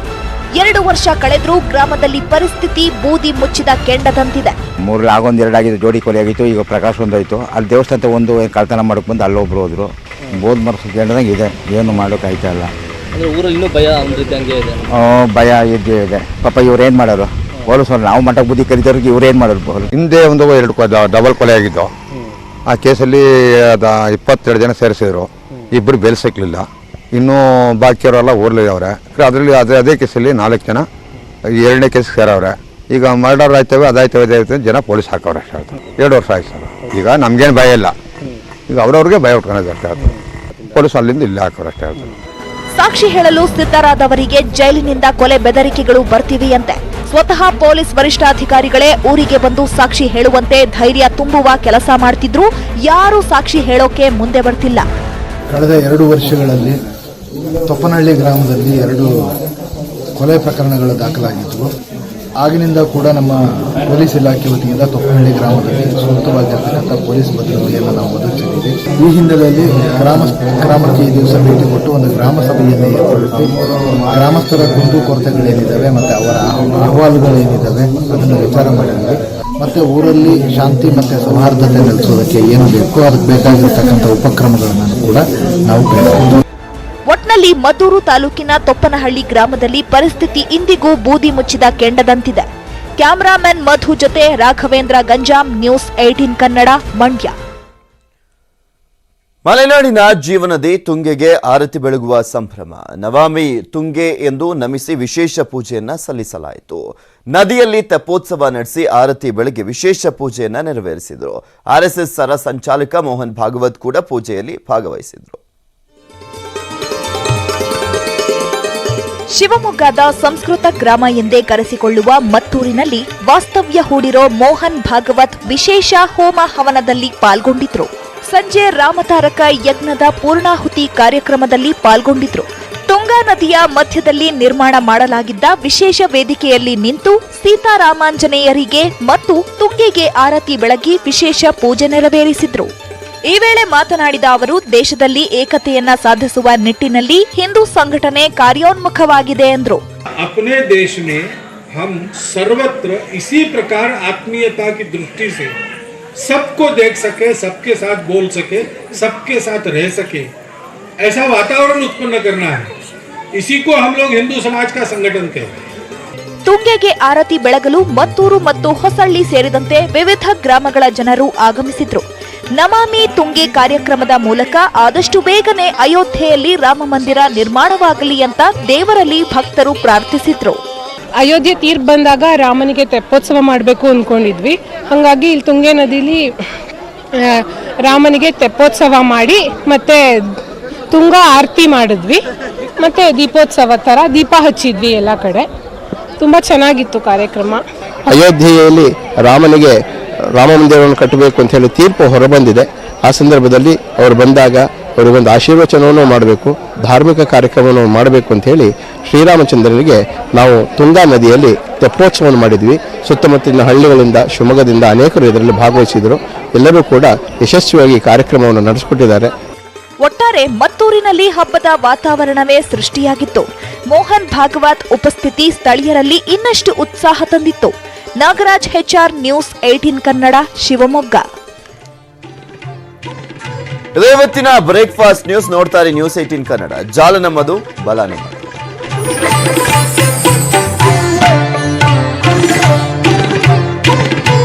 ಎರಡು ವರ್ಷ ಕಳೆದ್ರೂ ಗ್ರಾಮದಲ್ಲಿ ಪರಿಸ್ಥಿತಿ ಬೂದಿ ಮುಚ್ಚಿದ ಕೆಂಡದಂತಿದೆ. ಮೂರು ಆಗೊಂದು ಎರಡು ಆಗಿದ್ದು ಜೋಡಿ ಕೊಲೆ ಆಗಿತ್ತು ಈಗ ಪ್ರಕಾಶ್ ಒಂದಾಯಿತು. ಅಲ್ಲಿ ದೇವಸ್ಥಾನ ಒಂದು ಕಳ್ತನ ಮಾಡಕ್ಕೆ ಬಂದು ಅಲ್ಲೊಬ್ರು ಹೋದ್ರು. ಬೋದ್ ಮರ ಕೆಂಡದಂಗೆ ಇದೆ ಏನು ಮಾಡೋಕೆ ಆಯ್ತಾ ಇಲ್ಲ. ಇನ್ನೂ ಭಯ ಇದೆ? ಭಯ ಇದ್ದೇ ಇದೆ. ಪಾಪ ಇವ್ರು ಏನು ಮಾಡೋರು ಪೊಲೀಸರು ನಾವು ಮಠಕ್ಕೆ ಬುದ್ಧಿ ಕಲಿತವ್ರಿಗೆ ಇವ್ರು ಏನು ಮಾಡೋರು ಹಿಂದೆ ಒಂದು ಎರಡು ಡಬಲ್ ಕೊಲೆ ಆಗಿದ್ದು. ಆ ಕೇಸಲ್ಲಿ ಅದ ಇಪ್ಪತ್ತೆರಡು ಜನ ಸೇರಿಸಿದ್ರು. ಇಬ್ಬರು ಬೆಲೆ ಸಿಕ್ಲಿಲ್ಲ. ಇನ್ನೂ ಬಾಕಿಯವರೆಲ್ಲ ಊರ್ಲಿದ್ದವ್ರೆ ಅದರಲ್ಲಿ ಅದೇ ಅದೇ ಕೇಸಲ್ಲಿ ನಾಲ್ಕು ಜನ ಎರಡನೇ ಕೇಸ್ ಸೇರವ್ರೆ. ಈಗ ಮರ್ಡರ್ ಆಯ್ತವೆ ಅದಾಯ್ತವೆ ಅದಾಯ್ತವೆ ಜನ ಪೊಲೀಸ್ ಹಾಕವ್ರೆ ಅಷ್ಟೇ ಆಯ್ತು. ಎರಡು ವರ್ಷ ಆಯ್ತು ಸರ್. ಈಗ ನಮಗೇನು ಭಯ ಇಲ್ಲ. ಈಗ ಅವ್ರವ್ರಿಗೆ ಭಯ ಉಟ್ಕೊಳ್ಳೋದು ಅಷ್ಟೇ ಆಯ್ತು ಪೊಲೀಸ್ ಅಲ್ಲಿಂದ ಇಲ್ಲೇ ಹಾಕೋರು ಅಷ್ಟೇ ಆಯ್ತು ಸಾಕ್ಷಿ ಹೇಳಲು ಸಿದ್ಧರಾದವರಿಗೆ ಜೈಲಿನಿಂದ ಕೊಲೆ ಬೆದರಿಕೆಗಳು ಬರ್ತಿವೆಯಂತೆ ಸ್ವತಃ ಪೊಲೀಸ್ ವರಿಷ್ಠಾಧಿಕಾರಿಗಳೇ ಊರಿಗೆ ಬಂದು ಸಾಕ್ಷಿ ಹೇಳುವಂತೆ ಧೈರ್ಯ ತುಂಬುವ ಕೆಲಸ ಮಾಡ್ತಿದ್ರು. ಯಾರೂ ಸಾಕ್ಷಿ ಹೇಳೋಕೆ ಮುಂದೆ ಬರ್ತಿಲ್ಲ. ಕಳೆದ ಎರಡು ವರ್ಷಗಳಲ್ಲಿ ತೊಪ್ಪನಹಳ್ಳಿ ಗ್ರಾಮದಲ್ಲಿ ಎರಡು ಕೊಲೆ ಪ್ರಕರಣಗಳು ದಾಖಲಾಗಿದ್ದವು ಆಗಿನಿಂದ ಕೂಡ ನಮ್ಮ ಪೊಲೀಸ್ ಇಲಾಖೆ ವತಿಯಿಂದ ತೊಪ್ಪನಹಳ್ಳಿ ಗ್ರಾಮದಲ್ಲಿ ಸೂಕ್ತವಾಗಿರ್ತಕ್ಕಂಥ ಪೊಲೀಸ್ ಭದ್ರತೆಯನ್ನು ನಾವು ಒದಗಿಸಿದ್ದೀವಿ. ಈ ಹಿನ್ನೆಲೆಯಲ್ಲಿ ಗ್ರಾಮ ಗ್ರಾಮಕ್ಕೆ ಈ ದಿವಸ ಭೇಟಿ ಕೊಟ್ಟು ಒಂದು ಗ್ರಾಮ ಸಭೆಯನ್ನು ಏರ್ಪಡಿಸಿ, ಗ್ರಾಮಸ್ಥರ ಕುಂದು ಕೊರತೆಗಳೇನಿದ್ದಾವೆ ಮತ್ತು ಅವರ ಅಹವಾಲುಗಳೇನಿದ್ದಾವೆ ಅದನ್ನು ವಿಚಾರ ಮಾಡಿದ್ವಿ. ಮತ್ತು ಊರಲ್ಲಿ ಶಾಂತಿ ಮತ್ತು ಸೌಹಾರ್ದತೆ ನೆಲೆಸೋದಕ್ಕೆ ಏನು ಬೇಕೋ ಅದಕ್ಕೆ ಬೇಕಾಗಿರ್ತಕ್ಕಂಥ ಉಪಕ್ರಮಗಳನ್ನು ಕೂಡ ನಾವು ಕೈಗೊಂಡಿದ್ದೀವಿ. ಒಟ್ನಲ್ಲಿ ಮದ್ದೂರು ತಾಲೂಕಿನ ತೊಪ್ಪನಹಳ್ಳಿ ಗ್ರಾಮದಲ್ಲಿ ಪರಿಸ್ಥಿತಿ ಇಂದಿಗೂ ಬೂದಿ ಮುಚ್ಚಿದ ಕೆಂಡದಂತಿದೆ. ಕ್ಯಾಮರಾಮನ್ ಮಧು ಜೊತೆ ರಾಘವೇಂದ್ರ ಗಂಜಾಂ, ನ್ಯೂಸ್ ಏಟೀನ್ ಕನ್ನಡ, ಮಂಡ್ಯ. ಮಲೆನಾಡಿನ ಜೀವನದಿ ತುಂಗೆಗೆ ಆರತಿ ಬೆಳಗುವ ಸಂಭ್ರಮ. ನವಾಮಿ ತುಂಗೆ ಎಂದು ನಮಿಸಿ ವಿಶೇಷ ಪೂಜೆಯನ್ನ ಸಲ್ಲಿಸಲಾಯಿತು. ನದಿಯಲ್ಲಿ ತೆಪ್ಪೋತ್ಸವ ನಡೆಸಿ ಆರತಿ ಬೆಳಗ್ಗೆ ವಿಶೇಷ ಪೂಜೆಯನ್ನ ನೆರವೇರಿಸಿದರು. ಆರ್ಎಸ್ಎಸ್ ಸರ ಸಂಚಾಲಕ ಮೋಹನ್ ಭಾಗವತ್ ಕೂಡ ಪೂಜೆಯಲ್ಲಿ ಭಾಗವಹಿಸಿದ್ರು. ಶಿವಮೊಗ್ಗದ ಸಂಸ್ಕೃತ ಗ್ರಾಮ ಎಂದೇ ಕರೆಸಿಕೊಳ್ಳುವ ಮತ್ತೂರಿನಲ್ಲಿ ವಾಸ್ತವ್ಯ ಹೂಡಿರೋ ಮೋಹನ್ ಭಾಗವತ್ ವಿಶೇಷ ಹೋಮ ಹವನದಲ್ಲಿ ಪಾಲ್ಗೊಂಡಿದ್ರು. ಸಂಜೆ ರಾಮತಾರಕ ಯಜ್ಞದ ಪೂರ್ಣಾಹುತಿ ಕಾರ್ಯಕ್ರಮದಲ್ಲಿ ಪಾಲ್ಗೊಂಡಿದ್ರು. ತುಂಗಾ ನದಿಯ ಮಧ್ಯದಲ್ಲಿ ನಿರ್ಮಾಣ ಮಾಡಲಾಗಿದ್ದ ವಿಶೇಷ ವೇದಿಕೆಯಲ್ಲಿ ನಿಂತು ಸೀತಾರಾಮಾಂಜನೇಯರಿಗೆ ಮತ್ತು ತುಂಗೆಗೆ ಆರತಿ ಬೆಳಗಿ ವಿಶೇಷ ಪೂಜೆ ನೆರವೇರಿಸಿದ್ರು. ಈ ವೇಳೆ ಮಾತನಾಡಿದ ಅವರು ದೇಶದಲ್ಲಿ ಏಕತೆಯನ್ನ ಸಾಧಿಸುವ ನಿಟ್ಟಿನಲ್ಲಿ ಹಿಂದೂ ಸಂಘಟನೆ ಕಾರ್ಯೋನ್ಮುಖವಾಗಿದೆ ಎಂದರು अपने देश में हम सर्वत्र इसी प्रकार आत्मीयता की दृष्टि से सबको देख सके सबके साथ बोल सके सबके साथ रह सके ऐसा वातावरण उत्पन्न करना है इसी को हम लोग हिंदू समाज का संगठन कहते हैं ತುಂಗೆಗೆ ಆರತಿ ಬೆಳಗಲು ಮತ್ತೂರು ಮತ್ತು ಹೊಸಳ್ಳಿ ಸೇರಿದಂತೆ ವಿವಿಧ ಗ್ರಾಮಗಳ ಜನರು ಆಗಮಿಸಿದ್ರು ನಮಾಮಿ ತುಂಗೆ ಕಾರ್ಯಕ್ರಮದ ಮೂಲಕ ಆದಷ್ಟು ಬೇಗನೆ ಅಯೋಧ್ಯೆಯಲ್ಲಿ ರಾಮ ಮಂದಿರ ನಿರ್ಮಾಣವಾಗಲಿ ಅಂತ ದೇವರಲ್ಲಿ ಭಕ್ತರು ಪ್ರಾರ್ಥಿಸಿದ್ರು. ಅಯೋಧ್ಯೆ ತೀರ್ಪು ಬಂದಾಗ ರಾಮನಿಗೆ ತೆಪ್ಪೋತ್ಸವ ಮಾಡಬೇಕು ಅಂದ್ಕೊಂಡಿದ್ವಿ ಹಾಗಾಗಿ ಇಲ್ಲಿ ತುಂಗೆ ನದಿಲಿ ರಾಮನಿಗೆ ತೆಪ್ಪೋತ್ಸವ ಮಾಡಿ ಮತ್ತೆ ತುಂಗ ಆರತಿ ಮಾಡಿದ್ವಿ. ಮತ್ತೆ ದೀಪೋತ್ಸವ ಥರ ದೀಪ ಹಚ್ಚಿದ್ವಿ ಎಲ್ಲ ಕಡೆ. ತುಂಬ ಚೆನ್ನಾಗಿತ್ತು ಕಾರ್ಯಕ್ರಮ. ಅಯೋಧ್ಯೆಯಲ್ಲಿ ರಾಮನಿಗೆ ರಾಮ ಮಂದಿರವನ್ನು ಕಟ್ಟಬೇಕು ಅಂತ ಹೇಳಿ ತೀರ್ಪು ಹೊರಬಂದಿದೆ. ಆ ಸಂದರ್ಭದಲ್ಲಿ ಅವರು ಬಂದಾಗ ಅವರಿಗೊಂದು ಆಶೀರ್ವಚನವನ್ನು ಮಾಡಬೇಕು, ಧಾರ್ಮಿಕ ಕಾರ್ಯಕ್ರಮವನ್ನು ಮಾಡಬೇಕು ಅಂತ ಹೇಳಿ ಶ್ರೀರಾಮಚಂದ್ರನಿಗೆ ನಾವು ತುಂಗಾ ನದಿಯಲ್ಲಿ ತೆಪ್ಪೋತ್ಸವವನ್ನು ಮಾಡಿದ್ವಿ. ಸುತ್ತಮುತ್ತಲಿನ ಹಳ್ಳಿಗಳಿಂದ, ಶಿವಮೊಗ್ಗದಿಂದ ಅನೇಕರು ಇದರಲ್ಲಿ ಭಾಗವಹಿಸಿದರು. ಎಲ್ಲರೂ ಕೂಡ ಯಶಸ್ವಿಯಾಗಿ ಕಾರ್ಯಕ್ರಮವನ್ನು ನಡೆಸಿಕೊಟ್ಟಿದ್ದಾರೆ. ಒಟ್ಟಾರೆ ಮತ್ತೂರಿನಲ್ಲಿ ಹಬ್ಬದ ವಾತಾವರಣವೇ ಸೃಷ್ಟಿಯಾಗಿತ್ತು. ಮೋಹನ್ ಭಾಗವತ್ ಉಪಸ್ಥಿತಿ ಸ್ಥಳೀಯರಲ್ಲಿ ಇನ್ನಷ್ಟು ಉತ್ಸಾಹ ತಂದಿತ್ತು. Nagaraj HR news eighteen Kannada Shivamogga. ಇವತ್ತಿನ ಬ್ರೇಕ್ಫಾಸ್ಟ್ ನ್ಯೂಸ್. ನೋಡ್ತಾರೆ ನ್ಯೂಸ್ ಏಟೀನ್ ಕನ್ನಡ. ಜಾಲ ನಮ್ಮದು, ಬಲ